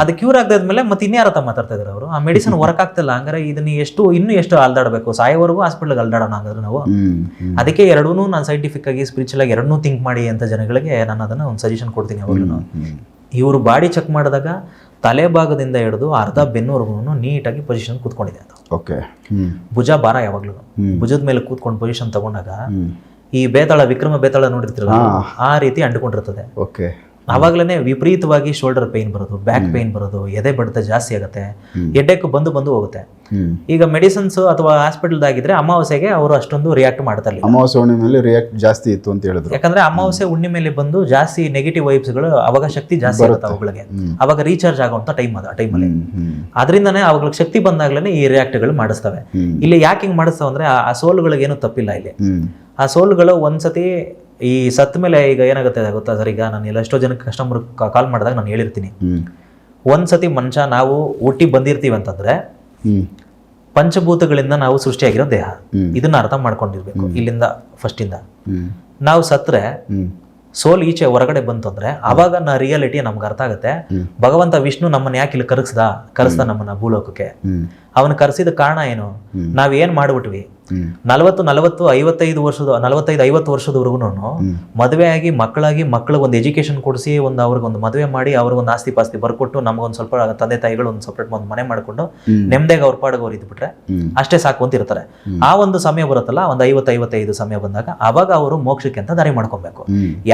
ಅದ್ ಕ್ಯೂರ್ ಆಗದಾದ್ಮೇಲೆ ಮತ್ತೆ ಇನ್ಯಾರ ಮಾತಾಡ್ತಾ ಇದಾರೆ ಅವರು? ಆ ಮೆಡಿಸಿನ್ [laughs] ವರ್ಕ್ ಆಗ್ತಿಲ್ಲ ಹಂಗಾರೆ ಇದನ್ನ ಎಷ್ಟು ಇನ್ನೂ ಎಷ್ಟು ಅಲ್ದಾಡಬೇಕು? ಸಾಯೋವರೆಗೂ ಹಾಸ್ಪಿಟಲ್ಗೆ ಅಲ್ದಾಡೋಣ ಹಂಗಾದ್ರೆ ನಾವು. ಅದಕ್ಕೆ ಎರಡೂ ನಾನು ಸೈಂಟಿಫಿಕ್ ಆಗಿ ಸ್ಪಿರಿಚುವಲ್ ಆಗಿ ಎರಡನ್ನೂ ಥಿಂಕ್ ಮಾಡಿ ಅಂತ ಜನಗಳಿಗೆ ನಾನು ಅದನ್ನ ಒಂದು ಸಜೆಷನ್ ಕೊಡ್ತೀನಿ ಅವ್ರಿಗೂ ಇವರು ಬಾಡಿ ಚೆಕ್ ಮಾಡಿದಾಗ ತಲೆ ಭಾಗದಿಂದ ಹಿಡಿದು ಅರ್ಧ ಬೆನ್ನುವರೆಗೂ ನೀಟಾಗಿ ಪೊಸಿಷನ್ ಕೂತ್ಕೊಂಡಿದೆ ಅಂತ. ಓಕೆ ಭುಜ ಭಾರ ಯಾವಾಗ್ಲೂ. ಭುಜದ ಮೇಲೆ ಕೂತ್ಕೊಂಡು ಪೊಸಿಷನ್ ತಗೊಂಡಾಗ ಈ ಬೇತಾಳ ವಿಕ್ರಮ ಬೇತಾಳ ನೋಡಿರ್ತೀರಲ್ಲ ಆ ರೀತಿ ಅಂಡ್ಕೊಂಡಿರ್ತದೆ ಓಕೆ. ಅವಾಗ್ಲೇ ವಿಪರೀತವಾಗಿ ಶೋಲ್ಡರ್ ಪೇನ್ ಬರೋದು ಬ್ಯಾಕ್ ಪೇನ್ ಬರೋದು ಎದೆ ಬಡಿತ ಜಾಸ್ತಿ ಆಗುತ್ತೆ ಎಡ್ಡೆಕ್ಕೂ ಬಂದು ಬಂದು ಹೋಗುತ್ತೆ. ಈಗ ಮೆಡಿಸಿನ್ಸ್ ಅಥವಾ ಹಾಸ್ಪಿಟಲ್ದಾಗಿದ್ರೆ ಅಮಾವಾಸ್ಯೆಗೆ ಅವರು ಅಷ್ಟೊಂದು ರಿಯಾಕ್ಟ್ ಮಾಡ್ತಾರೆ ಅಮಾವಾಸ್ಯ ಹುಣ್ಣಿಮೆ ಮೇಲೆ ರಿಯಾಕ್ಟ್ ಜಾಸ್ತಿ ಇತ್ತು ಅಂತ ಹೇಳಿದ್ರು. ಯಾಕಂದ್ರೆ ಅಮಾವಾಸ್ಯೆ ಮೇಲೆ ಬಂದು ಜಾಸ್ತಿ ನೆಗೆಟಿವ್ ವೈಬ್ಸ್ಗಳು ಅವಾಗ ಶಕ್ತಿ ಜಾಸ್ತಿ ಇರುತ್ತೆ ಅವುಗಳಿಗೆ. ಅವಾಗ ರೀಚಾರ್ಜ್ ಆಗುವಂತ ಟೈಮ್ ಅದು ಆ ಟೈಮಲ್ಲಿ ಅದರಿಂದನೇ ಅವುಗಳಿಗೆ ಶಕ್ತಿ ಬಂದಾಗ್ಲೇ ಈ ರಿಯಾಕ್ಟ್ಗಳು ಮಾಡಿಸ್ತವೆ. ಹ್ಮ್. ಇಲ್ಲಿ ಯಾಕೆ ಹಿಂಗ್ ಮಾಡಿಸ್ತಾವ ಅಂದ್ರೆ ಆ- ಸೋಲುಗಳಿಗೇನು ಸೋಲ್ಗಳಿಗೆ ಏನು ತಪ್ಪಿಲ್ಲ ಇಲ್ಲಿ. ಆ ಸೋಲ್ಗಳು ಒಂದ್ಸತಿ ಈ ಸತ್ ಮೇಲೆ ಈಗ ಏನಾಗುತ್ತೆ ಗೊತ್ತಾ ಸರ್? ಈಗ ನಾನು ಎಲ್ಲ ಎಷ್ಟೋ ಜನಕ್ಕೆ ಕಸ್ಟಮರ್ ಕಾಲ್ ಮಾಡಿದಾಗ ನಾನು ಹೇಳಿರ್ತೀನಿ. ಒಂದ್ಸತಿ ಮನುಷ್ಯ ನಾವು ಹುಟ್ಟಿ ಬಂದಿರ್ತೀವಿ ಅಂತಂದ್ರೆ ಪಂಚಭೂತಗಳಿಂದ ನಾವು ಸೃಷ್ಟಿಯಾಗಿರೋ ದೇಹ. ಇದನ್ನ ಅರ್ಥ ಮಾಡ್ಕೊಂಡಿರ್ಬೇಕು ಇಲ್ಲಿಂದ ಫಸ್ಟ್ ಇಂದ ನಾವು ಸತ್ರೆ ಸೋಲ್ ಈಚೆ ಹೊರಗಡೆ ಬಂತು ಅಂದ್ರೆ ಅವಾಗ ನಾ ರಿಯಾಲಿಟಿ ನಮ್ಗೆ ಅರ್ಥ ಆಗುತ್ತೆ. ಭಗವಂತ ವಿಷ್ಣು ನಮ್ಮನ್ನ ಯಾಕೆ ಇಲ್ಲಿ ಕರಗಿಸ್ದ ಕರೆಸ್ದ ನಮ್ಮನ್ನ ಭೂಲೋಕಕ್ಕೆ. ಅವನು ಕರೆಸಿದ ಕಾರಣ ಏನು? ನಾವ್ ಏನ್ ಮಾಡ್ಬಿಟ್ವಿ? ನಲವತ್ತು ನಲವತ್ತು ಐವತ್ತೈದು ವರ್ಷದ ನಲವತ್ತೈದು ಐವತ್ತು ವರ್ಷದವರೆಗೂ ಮದುವೆ ಆಗಿ ಮಕ್ಕಳಾಗಿ ಮಕ್ಕಳಿಗೆ ಒಂದು ಎಜುಕೇಶನ್ ಕೊಡಿಸಿ ಒಂದು ಅವ್ರಿಗೆ ಒಂದು ಮದುವೆ ಮಾಡಿ ಅವ್ರಿಗೆ ಒಂದು ಆಸ್ತಿ ಪಾಸ್ತಿ ಬರ್ಕೊಟ್ಟು ನಮಗೊಂದು ಸ್ವಲ್ಪ ತಂದೆ ತಾಯಿಗಳು ಒಂದು ಸಪ್ರೇಟ್ ಒಂದು ಮನೆ ಮಾಡ್ಕೊಂಡು. ನೆಮ್ಮದಿಯಾಗಿ ಅವ್ರ ಪಾಡಿಗೆ ಅವ್ರು ಇದ್ಬಿಟ್ರೆ ಅಷ್ಟೇ ಸಾಕು ಅಂತ ಇರ್ತಾರೆ. ಆ ಒಂದು ಸಮಯ ಬರುತ್ತಲ್ಲ ಒಂದು ಐವತ್ತು ಐವತ್ತೈದು ಸಮಯ ಬಂದಾಗ ಅವಾಗ ಅವರು ಮೋಕ್ಷಕ್ಕೆ ಅಂತ ದಾರಿ ಮಾಡ್ಕೊಬೇಕು.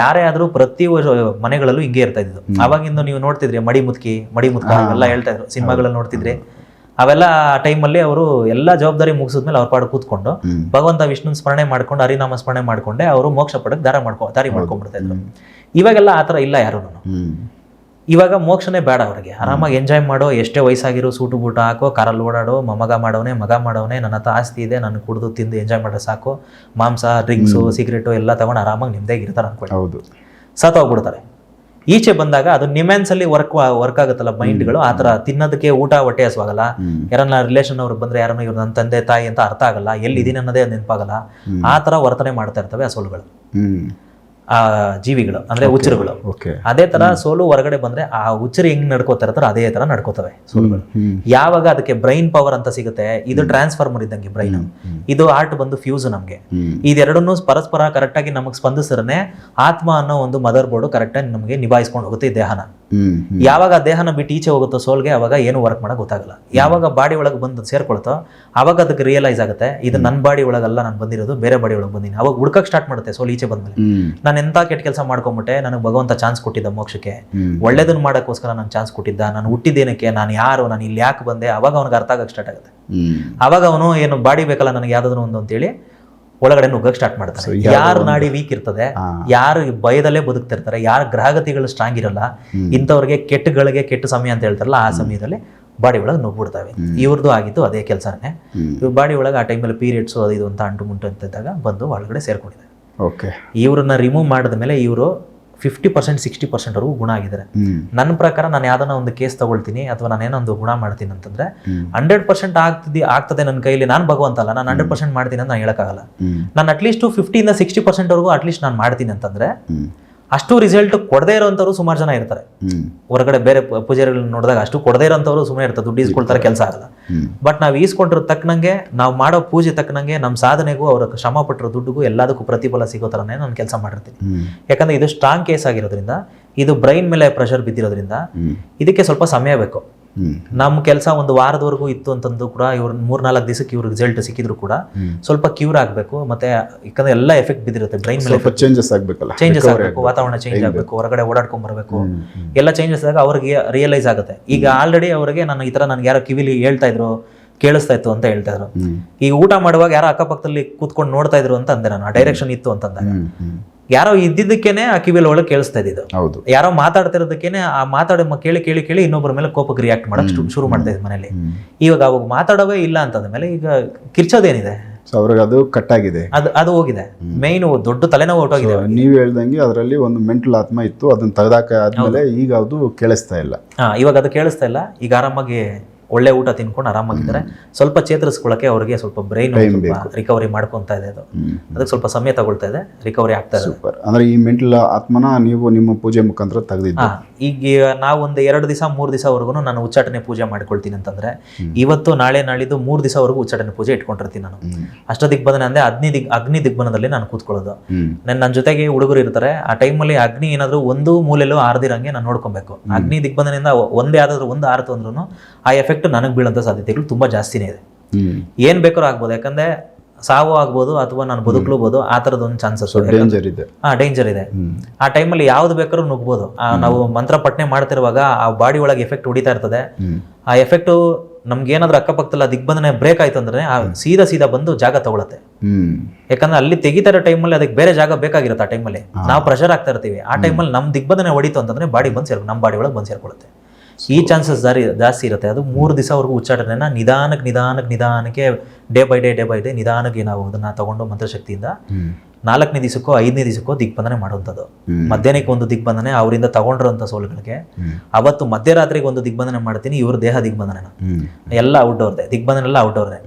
ಯಾರೇ ಆದ್ರೂ ಪ್ರತಿ ವರ್ಷ ಮನೆಗಳಲ್ಲೂ ಹಿಂಗೆ ಇರ್ತಾ ಇದ್ದು ಅವಾಗಿಂದ ನೀವು ನೋಡ್ತಿದ್ರಿ ಮಡಿ ಮುದ್ಕಿ ಮಡಿ ಮುತ್ಕ ಎಲ್ಲ ಹೇಳ್ತಾ ಇದ್ರು. ಸಿನಿಮಾಗಳಲ್ಲಿ ನೋಡ್ತಿದ್ರಿ. ಅವೆಲ್ಲ ಆ ಟೈಮಲ್ಲಿ ಅವರು ಎಲ್ಲ ಜವಾಬ್ದಾರಿ ಮುಗಿಸಿದ್ಮೇಲೆ ಅವ್ರ ಪಾಡು ಕೂತ್ಕೊಂಡು. ಭಗವಂತ ವಿಷ್ಣುನ್ ಸ್ಮರಣೆ ಮಾಡ್ಕೊಂಡು ಹರಿನಾಮ ಸ್ಮರಣೆ ಮಾಡ್ಕೊಂಡೆ ಅವರು ಮೋಕ್ಷ ಪಡಕ್ ದಾರ ಮಾಡ್ಕೊ ದಾರಿ ಮಾಡ್ಕೊಂಡ್ಬಿಡ್ತಾ ಇದ್ರು. ಇವಾಗೆಲ್ಲ ಆ ಥರ ಇಲ್ಲ ಯಾರು ಇವಾಗ ಮೋಕ್ಷನೇ ಬೇಡ ಅವ್ರಿಗೆ. ಆರಾಮಾಗಿ ಎಂಜಾಯ್ ಮಾಡೋ ಎಷ್ಟೇ ವಯಸ್ಸಾಗಿರೋ ಸೂಟು ಬೂಟ ಹಾಕೋ ಕಾರಲ್ಲಿ ಓಡಾಡೋ ಮೊಮ್ಮಗ ಮಾಡೋನೆ ಮಗ ಮಾಡೋನೆ ನನ್ನ ಹತ್ರ ಆಸ್ತಿ ಇದೆ ನಾನು ಕುಡಿದು ತಿಂದು ಎಂಜಾಯ್ ಮಾಡೋ ಸಾಕು. ಮಾಂಸ ಡ್ರಿಂಕ್ಸು ಸಿಗರೇಟು ಎಲ್ಲ ತಗೊಂಡು ಆರಾಮಾಗಿ ನಿಮ್ದೇ ಇರ್ತಾರೆ ಅನ್ಕೊಂಡು ಹೌದು. ಸತ್ತೋಗ್ಬಿಡ್ತಾರೆ. ಈಚೆ ಬಂದಾಗ ಅದು ನಿಮ್ಯಾನ್ಸ್ ಅಲ್ಲಿ ವರ್ಕ್ ವರ್ಕ್ ಆಗುತ್ತಲ್ಲ ಮೈಂಡ್ಗಳು ಆ ತರ ತಿನ್ನೋದಕ್ಕೆ ಊಟ ಹೊಟ್ಟೆ ಹಸುವಾಗಲ್ಲ. ಯಾರನ್ನ ರಿಲೇಷನ್ ಅವ್ರು ಬಂದ್ರೆ ಯಾರನ್ನ ಇವ್ರು ನನ್ನ ತಂದೆ ತಾಯಿ ಅಂತ ಅರ್ಥ ಆಗಲ್ಲ. ಎಲ್ಲಿದ್ದೀನಿ ಅನ್ನೋದೇ ನೆನಪಾಗಲ್ಲ. ಆ ತರ ವರ್ತನೆ ಮಾಡ್ತಾ ಇರ್ತವೆ ಹ್ಮ್. ಆ ಜೀವಿಗಳು ಅಂದ್ರೆ ಹುಚ್ಚರುಗಳು ಅದೇ ತರ ಸೋಲು ಹೊರಗಡೆ ಬಂದ್ರೆ ಆ ಹುಚ್ಚರು ಹೆಂಗ್ ನಡ್ಕೋತಾ ಇರ್ತಾರೋ ಅದೇ ತರ ನಡ್ಕೋತವೆ ಸೋಲುಗಳು. ಯಾವಾಗ ಅದಕ್ಕೆ ಬ್ರೈನ್ ಪವರ್ ಅಂತ ಸಿಗುತ್ತೆ ಇದು ಟ್ರಾನ್ಸ್ಫಾರ್ಮರ್ ಇದ್ದಂಗೆ ಬ್ರೈನ್ ಇದು ಆರ್ಟ್ ಬಂದು ಫ್ಯೂಸ್ ನಮ್ಗೆ. ಇದೆರಡನ್ನು ಪರಸ್ಪರ ಕರೆಕ್ಟಾಗಿ ನಮಗೆ ಸ್ಪಂದಿಸಿದ್ರೆ ಆತ್ಮ ಅನ್ನೋ ಒಂದು ಮದರ್ ಬೋರ್ಡು ಕರೆಕ್ಟಾಗಿ ನಮಗೆ ನಿಭಾಯಿಸ್ಕೊಂಡು ಹೋಗುತ್ತೆ ಈ ದೇಹನ. ಯಾವಾಗ ದೇಹನ ಬಿಟ್ಟು ಈಚೆ ಹೋಗುತ್ತೋ ಸೋಲ್ಗೆ ಅವಾಗ ಏನು ವರ್ಕ್ ಮಾಡೋಕೆ ಗೊತ್ತಾಗಲ್ಲ. ಯಾವಾಗ ಬಾಡಿ ಒಳಗೆ ಬಂದು ಸೇರ್ಕೊಳ್ತೋ ಅವಾಗ ಅದಕ್ಕೆ ರಿಯಲೈಸ್ ಆಗುತ್ತೆ ಇದು ನನ್ನ ಬಾಡಿ ಒಳಗಲ್ಲ ನಾನು ಬಂದಿರೋದು ಬೇರೆ ಬಾಡಿ ಒಳಗೆ ಬಂದಿನಿ. ಅವಾಗ ಹುಡ್ಕಕ್ಕೆ ಸ್ಟಾರ್ಟ್ ಮಾಡುತ್ತೆ ಸೋಲ್ ಈಚೆ ಬಂದ್ಮೇಲೆ. ನಾನು ಎಂತ ಕೆಟ್ಟ ಕೆಲಸ ಮಾಡ್ಕೊಂಬಿಟ್ಟೆ ನನಗೆ ಭಗವಂತ ಚಾನ್ಸ್ ಕೊಟ್ಟಿದ್ದ ಮೋಕ್ಷಕ್ಕೆ. ಒಳ್ಳೇದನ್ನು ಮಾಡೋಕ್ಕೋಸ್ಕರ ನಾನು ಚಾನ್ಸ್ ಕೊಟ್ಟಿದ್ದ ನಾನು ಹುಟ್ಟಿದ್ದೇನಕ್ಕೆ ನಾನು ಯಾರು ನಾನು ಇಲ್ಲಿ ಯಾಕೆ ಬಂದೆ ಅವಾಗ ಅವ್ನಿಗೆ ಅರ್ಥ ಆಗಕ್ಕೆ ಸ್ಟಾರ್ಟ್ ಆಗುತ್ತೆ. ಅವಾಗ ಅವನು ಏನು ಬಾಡಿ ಬೇಕಲ್ಲ ನನಗೆ ಯಾವ್ದಾದ್ರು ಒಂದು ಅಂತೇಳಿ ಒಳಗಡೆ ನುಗ್ಗಕ್ಕೆ ಸ್ಟಾರ್ಟ್ ಮಾಡ್ತಾರೆ. ಯಾರು ನಾಡಿ ವೀಕ್ ಇರ್ತದೆ. ಯಾರು ಭಯದಲ್ಲೇ ಬದುಕ್ತಿರ್ತಾರೆ ಯಾರ ಗ್ರಹಗತಿಗಳು ಸ್ಟ್ರಾಂಗ್ ಇರಲ್ಲ ಇಂಥವ್ರಿಗೆ ಕೆಟ್ಟಗಳಿಗೆ ಕೆಟ್ಟ ಸಮಯ ಅಂತ ಹೇಳ್ತಾರಲ್ಲ ಆ ಸಮಯದಲ್ಲಿ ಬಾಡಿ ಒಳಗೆ ನುಗ್ಬಿಡ್ತವೆ ಇವ್ರದ್ದು ಆಗಿತ್ತು ಅದೇ ಕೆಲಸನೇ. ಬಾಡಿ ಒಳಗೆ ಆ ಟೈಮಲ್ಲಿ ಪೀರಿಯಡ್ಸು ಅದು ಇದು ಅಂತ ಅಂಟು ಮುಂಟು ಅಂತ ಇದ್ದಾಗ ಬಂದು ಒಳಗಡೆ ಸೇರ್ಕೊಂಡಿದ್ದಾರೆ. ಓಕೆ ಇವ್ರನ್ನ ರಿಮೂವ್ ಮಾಡಿದ ಮೇಲೆ ಇವರು ಫಿಫ್ಟಿ ಪರ್ಸೆಂಟ್ ಸಿಕ್ಸ್ಟಿ ಪರ್ಸೆಂಟ್ವರೆಗೂ ಗುಣ ಆಗಿದ್ದಾರೆ. ನನ್ನ ಪ್ರಕಾರ ನಾನು ಯಾವ್ದನ್ನ ಒಂದು ಕೇಸ್ ತಗೊಳ್ತೀನಿ ಅಥವಾ ನಾನೇನೋ ಒಂದು ಗುಣ ಮಾಡ್ತೀನಿ ಅಂತಂದ್ರೆ. ಹಂಡ್ರೆಡ್ ಪರ್ಸೆಂಟ್ ಆಗ್ತದೆ ಆಗ್ತದೆ ನನ್ನ ಕೈಲಿ ನಾನು ಭಗವಂತ ಅಲ್ಲ ನಾನು ಹಂಡ್ರೆಡ್ ಪರ್ಸೆಂಟ್ ಮಾಡ್ತೀನಿ ಅಂತ ನಾನು ಹೇಳಕ್ಕಾಗಲ್ಲ. ನಾನು ಅಟ್ಲೀಸ್ಟ್ ಫಿಫ್ಟಿಯಿಂದ ಸಿಕ್ಸ್ಟಿ ಪರ್ಸೆಂಟ್ವರೆಗೂ ಅಟ್ಲೀಸ್ಟ್ ನಾನು ಮಾಡ್ತೀನಿ ಅಂತಂದ್ರೆ ಅಷ್ಟು ರಿಸಲ್ಟ್ ಕೊಡದೇ ಇರೋಂಥವ್ರು ಸುಮಾರು ಜನ ಇರ್ತಾರೆ. ಹೊರಗಡೆ ಬೇರೆ ಪೂಜೆಗಳನ್ನ ಪೂಜಾರಿಗಳನ್ನ ನೋಡಿದಾಗ ಅಷ್ಟು ಕೊಡದೇ ಇರೋಂಥವ್ರು ಸುಮ್ಮನೆ ಇರ್ತಾರೆ ದುಡ್ಡು ಈಸ್ಕೊಳ್ತಾರೆ ಕೆಲಸ ಆಗಲ್ಲ. ಬಟ್ ನಾವು ಈಸ್ಕೊಂಡಿರೋ ತಕ್ಕನಂಗೆ ನಾವು ಮಾಡೋ ಪೂಜೆ ತಕ್ಕನಂಗೆ ನಮ್ಮ ಸಾಧನೆಗೂ ಅವರ ಶ್ರಮ ಪಟ್ಟಿರೋ ದುಡ್ಡುಗೂ ಎಲ್ಲದಕ್ಕೂ ಪ್ರತಿಫಲ ಸಿಗೋ ಥರನೇ ನಾನು ಕೆಲಸ ಮಾಡಿರ್ತೀನಿ. ಯಾಕಂದ್ರೆ ಇದು ಸ್ಟ್ರಾಂಗ್ ಕೇಸ್ ಆಗಿರೋದ್ರಿಂದ ಇದು ಬ್ರೈನ್ ಮೇಲೆ ಪ್ರೆಷರ್ ಬಿದ್ದಿರೋದ್ರಿಂದ ಇದಕ್ಕೆ ಸ್ವಲ್ಪ ಸಮಯ ಬೇಕು. ನಮ್ಮ ಕೆಲಸ ಒಂದು ವಾರದವರೆಗೂ ಇತ್ತು ಅಂತಂದು ಕೂಡ ಇವ್ರು ಮೂರ್ನಾಲ್ಕು ದಿವಸಕ್ಕೆ ಇವ್ರ ರಿಸಲ್ಟ್ ಸಿಕ್ಕಿದ್ರು ಕೂಡ ಸ್ವಲ್ಪ ಕ್ಯೂರ್ ಆಗಬೇಕು ಮತ್ತೆ ಯಾಕಂದ್ರೆ ಎಲ್ಲ ಎಫೆಕ್ಟ್ ಬಿದ್ದಿರುತ್ತೆ ಬ್ರೈನ್ ಮೇಲೆ ಚೇಂಜಸ್ ಆಗಬೇಕಲ್ಲ ಚೇಂಜಸ್ ಆಗಬೇಕು ವಾತಾವರಣ ಚೇಂಜ್ ಆಗಬೇಕು ಹೊರಗಡೆ ಓಡಾಡ್ಕೊಂಡ್ ಬರಬೇಕು. ಎಲ್ಲ ಚೇಂಜಸ್ ಆದಾಗ ಅವ್ರಿಗೆ ರಿಯಲೈಸ್ ಆಗುತ್ತೆ. ಈಗ ಆಲ್ರೆಡಿ ಅವರಿಗೆ ನಾನು ಈ ತರ ನನ್ಗೆ ಯಾರೋ ಕಿವಿಲಿ ಹೇಳ್ತಾ ಇದ್ರು ಕೇಳಿಸ್ತಾ ಇತ್ತು ಅಂತ ಹೇಳ್ತಾ ಇದ್ರು ಈ ಈಗ ಊಟ ಮಾಡುವಾಗ ಯಾರೋ ಅಕ್ಕಪಕ್ಕದಲ್ಲಿ ಕೂತ್ಕೊಂಡು ನೋಡ್ತಾ ಇದ್ರು ಅಂತ ಅಂದೆ ನಾನು ಆ ಡೈರೆಕ್ಷನ್ ಇತ್ತು ಅಂತಂದಾಗ. ಯಾರೋ ಇದ್ದಿದ್ದಕ್ಕೇನೆ ಆ ಕಿವಿಲ್ ಒಳಗೆ ಕೇಳಿಸ್ತಾ ಇದ್ದಿದ್ದು. ಹೌದು. ಯಾರೋ ಮಾತಾಡ್ತಿರೋದಕ್ಕೇನೆ ಆ ಮಾತಾಡೋ ಕೇಳಿ ಕೇಳಿ ಕೇಳಿ ಇನ್ನೊಬ್ಬರ ಮೇಲೆ ಕೋಪಕ್ಕೆ ರಿಯಾಕ್ಟ್ ಮಾಡಕ್ ಶುರು ಮಾಡ್ತಾ ಇದ್ದೆ ಮನೇಲಿ. ಇವಾಗ ಅವಾಗ ಮಾತಾಡೋವೇ ಇಲ್ಲ ಅಂತಂದ ಮೇಲೆ ಈಗ ಕಿರ್ಚೋದೇನಿದೆ? ಅವ್ರಿಗೆ ಅದು ಕಟ್ ಆಗಿದೆ. ಅದು ಅದು ಹೋಗಿದೆ. ಮೇನ್ ದೊಡ್ಡ ತಲೆನೋವು ಹೊಟ್ಟೋಗಿದೆ ನೀವು ಹೇಳ್ದಂಗೆ ಅದರಲ್ಲಿ ಒಂದು ಮೆಂಟಲ್ ಆತ್ಮ ಇತ್ತು ಅದನ್ನ ತೆಗೆದಾಕ ಆದ್ಮೇಲೆ ಈಗ ಅದು ಕೇಳಿಸ್ತಾ ಇಲ್ಲ. ಆ ಇವಾಗ ಅದು ಕೇಳಿಸ್ತಾ ಇಲ್ಲ. ಈಗ ಆರಾಮಾಗಿ ಒಳ್ಳೆ ಊಟ ತಿನ್ಕೊಂಡು ಆರಾಮಾಗಿದ್ದಾರೆ. ಸ್ವಲ್ಪ ಚೇತರಿಸ್ಕೊಳ್ಳಕ್ಕೆ ಅವರಿಗೆ ಸ್ವಲ್ಪ ಬ್ರೈನ್ ರಿಕವರಿ ಮಾಡ್ಕೊಂತಾ ಇದೆ ಅದು. ಅದಕ್ಕೆ ಸ್ವಲ್ಪ ಸಮಯ ತಗೊಳ್ತಾ ಇದೆ ರಿಕವರಿ ಆಗ್ತಾ ಇದೆ. ಅಂದ್ರೆ ಈ ಮೆಂಟಲ್ ಆತ್ಮನ ನೀವು ನಿಮ್ಮ ಪೂಜೆ ಮುಖಾಂತರ ತೆಗೆದಿದ್ದು. ಈಗ ನಾವು ಒಂದು ಎರಡು ದಿವಸ ಮೂರು ದಿವಸವರೆಗೂ ನಾನು ಉಚ್ಚಾಟನೆ ಪೂಜೆ ಮಾಡ್ಕೊಳ್ತೀನಿ ಅಂತಂದ್ರೆ ಇವತ್ತು ನಾಳೆ ನಾಳಿದ್ದು ಮೂರು ದಿವಸವರೆಗೂ ಉಚ್ಚಾಟನೆ ಪೂಜೆ ಇಟ್ಕೊಂಡಿರ್ತೀನಿ ನಾನು. ಅಷ್ಟ ದಿಗ್ಬಂಧನ ಅಂದ್ರೆ ಅಗ್ನಿ ದಿಗ್ ಅಗ್ನಿ ದಿಗ್ಬಂಧನದಲ್ಲಿ ನಾನು ಕೂತ್ಕೊಳ್ಳೋದು. ನನ್ನ ನನ್ನ ಜೊತೆಗೆ ಹುಡುಗರು ಇರ್ತಾರೆ ಆ ಟೈಮಲ್ಲಿ ಅಗ್ನಿ ಏನಾದರೂ ಒಂದು ಮೂಲೆಲ್ಲೂ ಆರ್ದಿರಂಗೆ ನಾನು ನೋಡ್ಕೊಬೇಕು. ಅಗ್ನಿ ದಿಗ್ಬಂಧನದಿಂದ ಒಂದೇ ಯಾವ್ದಾದ್ರು ಒಂದು ಆರ್ತು ಅಂದ್ರೂ ಆ ಎಫೆಕ್ಟ್ ನನಗೆ ಬೀಳೋಂಥ ಸಾಧ್ಯತೆಗಳು ತುಂಬಾ ಜಾಸ್ತಿನೇ ಇದೆ. ಏನು ಬೇಕಾದ್ರೂ ಆಗ್ಬೋದು. ಯಾಕಂದ್ರೆ ಸಾವು ಆಗ್ಬೋದು ಅಥವಾ ನಾನು ಬದುಕಲೂಬೋದು ಆ ಥರದ್ದು ಒಂದು ಚಾನ್ಸಸ್ ಡೇಂಜರ್ ಇದೆ. ಆ ಡೇಂಜರ್ ಇದೆ. ಆ ಟೈಮಲ್ಲಿ ಯಾವ್ದು ಬೇಕಾದ್ರೂ ನುಗ್ಬೋದು. ನಾವು ಮಂತ್ರ ಪಠನೆ ಮಾಡ್ತಿರುವಾಗ ಆ ಬಾಡಿ ಒಳಗೆ ಎಫೆಕ್ಟ್ ಹೊಡಿತಾ ಇರ್ತದೆ. ಆ ಎಫೆಕ್ಟು ನಮ್ಗೆ ಏನಾದ್ರೂ ಅಕ್ಕಪಕ್ಕದಲ್ಲಿ ದಿಗ್ಬಂಧನೆ ಬ್ರೇಕ್ ಆಯ್ತು ಅಂದ್ರೆ ಆ ಸೀದಾ ಸೀದಾ ಬಂದು ಜಾಗ ತಗೊಳತ್ತೆ. ಯಾಕಂದ್ರೆ ಅಲ್ಲಿ ತೆಗಿತಾ ಇರೋ ಟೈಮಲ್ಲಿ ಅದಕ್ಕೆ ಬೇರೆ ಜಾಗ ಬೇಕಾಗಿರುತ್ತೆ ಆ ಟೈಮಲ್ಲಿ ನಾವು ಪ್ರೆಷರ್ ಆಗ್ತಾ ಇರ್ತೀವಿ. ಆ ಟೈಮಲ್ಲಿ ನಮ್ಮ ದಿಗ್ಬಂಧನೆ ಹೊಡಿತು ಅಂತಂದ್ರೆ ಬಾಡಿ ಬಂದು ಸೇರ್ ನಮ್ಮ ಬಾಡಿ ಒಳಗೆ ಬಂದು ಸೇರ್ಕೊಳ್ಳುತ್ತೆ ಈ ಚಾನ್ಸಸ್ ಜಾರಿ ಜಾಸ್ತಿ ಇರುತ್ತೆ. ಅದು ಮೂರು ದಿವಸವರೆಗೂ ಉಚ್ಚಾಟನೆನ ನಿಧಾನಕ್ಕೆ ನಿಧಾನಕ್ಕೆ ನಿಧಾನಕ್ಕೆ day by day day by day ನಿಧಾನಕ್ಕೆ ನಾವು ಅದನ್ನ ತಗೊಂಡು ಮಂತ್ರಶಕ್ತಿಯಿಂದ ನಾಲ್ಕನೇ ದಿವಸಕ್ಕೋ ಐದನೇ ದಿವಸಕ್ಕೋ ದಿಗ್ಬಂಧನೆ ಮಾಡುವಂಥದ್ದು. ಮಧ್ಯಾಹ್ನಕ್ಕೆ ಒಂದು ದಿಗ್ಬಂಧನೆ ಅವರಿಂದ ತಗೊಂಡಿರೋಂಥ ಸೋಲುಗಳಿಗೆ. ಅವತ್ತು ಮಧ್ಯರಾತ್ರಿಗೆ ಒಂದು ದಿಗ್ಬಂಧನೆ ಮಾಡ್ತೀನಿ ಇವ್ರ ದೇಹ ದಿಗ್ಬಂಧನ ಹ್ಮ್. ಎಲ್ಲ ಔಟ್ಡೋರ್ದೆ ದಿಗ್ಬಂಧನ ಎಲ್ಲ ಔಟ್ಡೋರ್ದೆ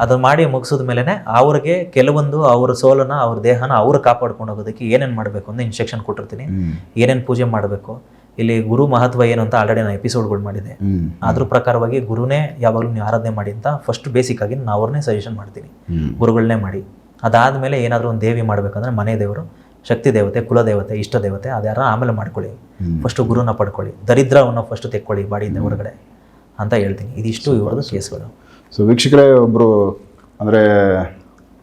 ಅದನ್ನ ಮಾಡಿ ಮುಗಿಸಿದ ಮೇಲೆನೆ ಅವ್ರಿಗೆ ಕೆಲವೊಂದು ಅವ್ರ ಸೋಲನ್ನ ಅವ್ರ ದೇಹನ ಅವ್ರು ಕಾಪಾಡ್ಕೊಂಡು ಹೋಗೋದಕ್ಕೆ ಏನೇನು ಮಾಡಬೇಕು ಅಂತ ಇನ್ಸ್ಟ್ರಕ್ಷನ್ ಕೊಟ್ಟಿರ್ತೀನಿ. ಏನೇನು ಪೂಜೆ ಮಾಡಬೇಕು. ಇಲ್ಲಿ ಗುರು ಮಹತ್ವ ಏನು ಅಂತ ಆಲ್ರೆಡಿ ನಾನು ಎಪಿಸೋಡ್ಗಳು ಮಾಡಿದೆ. ಅದ್ರ ಪ್ರಕಾರವಾಗಿ ಗುರುನೇ ಯಾವಾಗಲೂ ನೀವು ಆರಾಧನೆ ಮಾಡಿ ಅಂತ ಫಸ್ಟ್ ಬೇಸಿಕ್ ಆಗಿ ನಾನು ಅವ್ರನ್ನೇ ಸಜೆಷನ್ ಮಾಡ್ತೀನಿ. ಗುರುಗಳನ್ನೇ ಮಾಡಿ. ಅದಾದಮೇಲೆ ಏನಾದರೂ ಒಂದು ದೇವಿ ಮಾಡಬೇಕಂದ್ರೆ ಮನೆ ದೇವರು ಶಕ್ತಿ ದೇವತೆ ಕುಲ ದೇವತೆ ಇಷ್ಟ ದೇವತೆ ಅದ್ಯಾರ ಆಮೇಲೆ ಮಾಡ್ಕೊಳ್ಳಿ. ಫಸ್ಟ್ ಫಸ್ಟು ಗುರುನ ಪಡ್ಕೊಳ್ಳಿ. ದರಿದ್ರವನ್ನು ಫಸ್ಟ್ ತೆಕ್ಕೊಳ್ಳಿ ಬಾಡಿಯಿಂದ ಹೊರಗಡೆ ಅಂತ ಹೇಳ್ತೀನಿ. ಇದಿಷ್ಟು ಇವ್ರದ್ದು ಕೇಸ್ಗಳು. ಸೊ ವೀಕ್ಷಕರೇ ಒಬ್ಬರು ಅಂದರೆ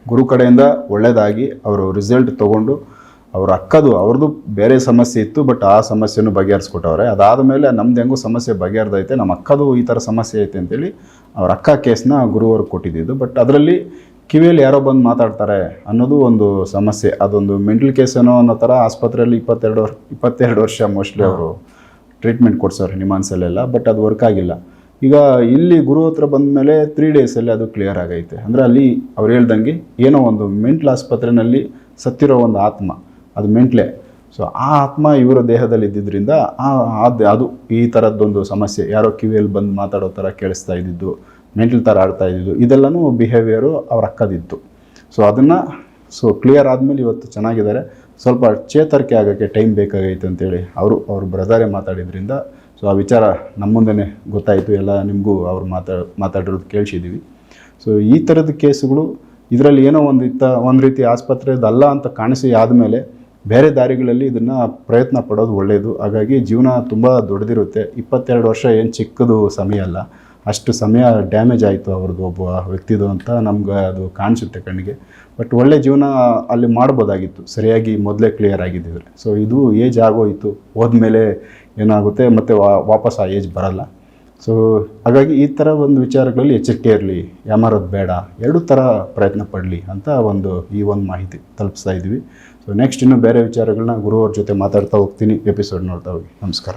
ಗುರು ಕಡೆಯಿಂದ ಒಳ್ಳೆಯದಾಗಿ ಅವರು ರಿಸಲ್ಟ್ ತೊಗೊಂಡು ಅವ್ರ ಅಕ್ಕದು ಅವ್ರದ್ದು ಬೇರೆ ಸಮಸ್ಯೆ ಇತ್ತು ಬಟ್ ಆ ಸಮಸ್ಯೆನೂ ಬಗೆಹರಿಸ್ಕೊಟ್ಟವ್ರೆ. ಅದಾದ ಮೇಲೆ ನಮ್ದು ಹೆಂಗೂ ಸಮಸ್ಯೆ ಬಗೆಹರ್ದೈತೆ ನಮ್ಮ ಅಕ್ಕದು ಈ ಥರ ಸಮಸ್ಯೆ ಐತೆ ಅಂತೇಳಿ ಅವ್ರ ಅಕ್ಕ ಕೇಸ್ನ ಗುರುವರು ಕೊಟ್ಟಿದ್ದು ಬಟ್ ಅದರಲ್ಲಿ ಕಿವಿಯಲ್ಲಿ ಯಾರೋ ಬಂದು ಮಾತಾಡ್ತಾರೆ ಅನ್ನೋದು ಒಂದು ಸಮಸ್ಯೆ. ಅದೊಂದು ಮೆಂಟಲ್ ಕೇಸ್ ಏನೋ ಅನ್ನೋ ಥರ ಆಸ್ಪತ್ರೆಯಲ್ಲಿ ಇಪ್ಪತ್ತೆರಡು ವರ್ಷ ಇಪ್ಪತ್ತೆರಡು ವರ್ಷ ಮೋಸ್ಟ್ಲಿ ಅವರು ಟ್ರೀಟ್ಮೆಂಟ್ ಕೊಡ್ಸೋರು ನಿಮಾನ್ಸಲ್ಲೆಲ್ಲ ಬಟ್ ಅದು ವರ್ಕ್ ಆಗಿಲ್ಲ. ಈಗ ಇಲ್ಲಿ ಗುರು ಹತ್ರ ಬಂದ ಮೇಲೆ ತ್ರೀ ಡೇಸಲ್ಲಿ ಅದು ಕ್ಲಿಯರ್ ಆಗೈತೆ. ಅಂದರೆ ಅಲ್ಲಿ ಅವ್ರು ಹೇಳ್ದಂಗೆ ಏನೋ ಒಂದು ಮೆಂಟ್ಲ್ ಆಸ್ಪತ್ರೆಯಲ್ಲಿ ಸತ್ತಿರೋ ಒಂದು ಆತ್ಮ. ಅದು ಮೆಂಟ್ಲೆ. ಸೊ ಆ ಆತ್ಮ ಇವರ ದೇಹದಲ್ಲಿ ಇದ್ದಿದ್ದರಿಂದ ಆ ಅದು ಅದು ಈ ಥರದ್ದೊಂದು ಸಮಸ್ಯೆ. ಯಾರೋ ಕಿವಿಯಲ್ಲಿ ಬಂದು ಮಾತಾಡೋ ಥರ ಕೇಳಿಸ್ತಾ ಇದ್ದಿದ್ದು, ಮೆಂಟಲ್ ಥರ ಆಡ್ತಾ ಇದ್ದಿದ್ದು, ಇದೆಲ್ಲನೂ ಬಿಹೇವಿಯರು ಅವ್ರ ಅಕ್ಕದಿತ್ತು. ಸೊ ಅದನ್ನು ಸೊ ಕ್ಲಿಯರ್ ಆದಮೇಲೆ ಇವತ್ತು ಚೆನ್ನಾಗಿದ್ದಾರೆ. ಸ್ವಲ್ಪ ಚೇತರಿಕೆ ಆಗೋಕ್ಕೆ ಟೈಮ್ ಬೇಕಾಗೈತೆ ಅಂತೇಳಿ ಅವರು, ಅವ್ರ ಬ್ರದರೇ ಮಾತಾಡಿದ್ರಿಂದ. ಸೊ ಆ ವಿಚಾರ ನಮ್ಮ ಮುಂದೆ ಗೊತ್ತಾಯಿತು. ಎಲ್ಲ ನಿಮಗೂ ಅವ್ರು ಮಾತಾ, ಮಾತಾಡಿರೋದು ಕೇಳಿಸಿದ್ದೀವಿ ಸೊ ಈ ಥರದ ಕೇಸುಗಳು ಇದರಲ್ಲಿ ಏನೋ ಒಂದು ಇತ್ತ ಒಂದು ರೀತಿ ಆಸ್ಪತ್ರೆದಲ್ಲ ಅಂತ ಕಾಣಿಸಿ ಆದಮೇಲೆ ಬೇರೆ ದಾರಿಗಳಲ್ಲಿ ಇದನ್ನು ಪ್ರಯತ್ನ ಪಡೋದು ಒಳ್ಳೆಯದು ಹಾಗಾಗಿ ಜೀವನ ತುಂಬ ದೊಡ್ಡದಿರುತ್ತೆ. ಇಪ್ಪತ್ತೆರಡು ವರ್ಷ ಏನು ಚಿಕ್ಕದು ಸಮಯ ಅಲ್ಲ. ಅಷ್ಟು ಸಮಯ ಡ್ಯಾಮೇಜ್ ಆಯಿತು ಅವ್ರದ್ದು ಒಬ್ಬ ವ್ಯಕ್ತಿದು ಅಂತ ನಮ್ಗೆ ಅದು ಕಾಣಿಸುತ್ತೆ ಕಣ್ಣಿಗೆ. ಬಟ್ ಒಳ್ಳೆ ಜೀವನ ಅಲ್ಲಿ ಮಾಡ್ಬೋದಾಗಿತ್ತು. ಸರಿಯಾಗಿ ಮೊದಲೇ ಕ್ಲಿಯರ್ ಆಗಿದ್ದಿದ್ರೆ. ಸೊ ಇದು ಏಜ್ ಆಗೋಯಿತು. ಹೋದ್ಮೇಲೆ ಏನಾಗುತ್ತೆ? ಮತ್ತು ವಾಪಸ್ ಆ ಏಜ್ ಬರಲ್ಲ. ಸೊ ಹಾಗಾಗಿ ಈ ಥರ ಒಂದು ವಿಚಾರಗಳಲ್ಲಿ ಎಚ್ಚರಿಕೆ ಇರಲಿ. ಯಾಮಾರೋದು ಬೇಡ. ಎರಡೂ ಥರ ಪ್ರಯತ್ನ ಪಡಲಿ ಅಂತ ಒಂದು ಈ ಒಂದು ಮಾಹಿತಿ ತಲುಪಿಸ್ತಾ ಇದ್ವಿ. ಸೊ ನೆಕ್ಸ್ಟ್ ಇನ್ನೂ ಬೇರೆ ವಿಚಾರಗಳನ್ನ ಗುರುವರ ಜೊತೆ ಮಾತಾಡ್ತಾ ಹೋಗ್ತೀನಿ ಎಪಿಸೋಡ್ ನೋಡ್ತಾ ಹೋಗಿ. ನಮಸ್ಕಾರ.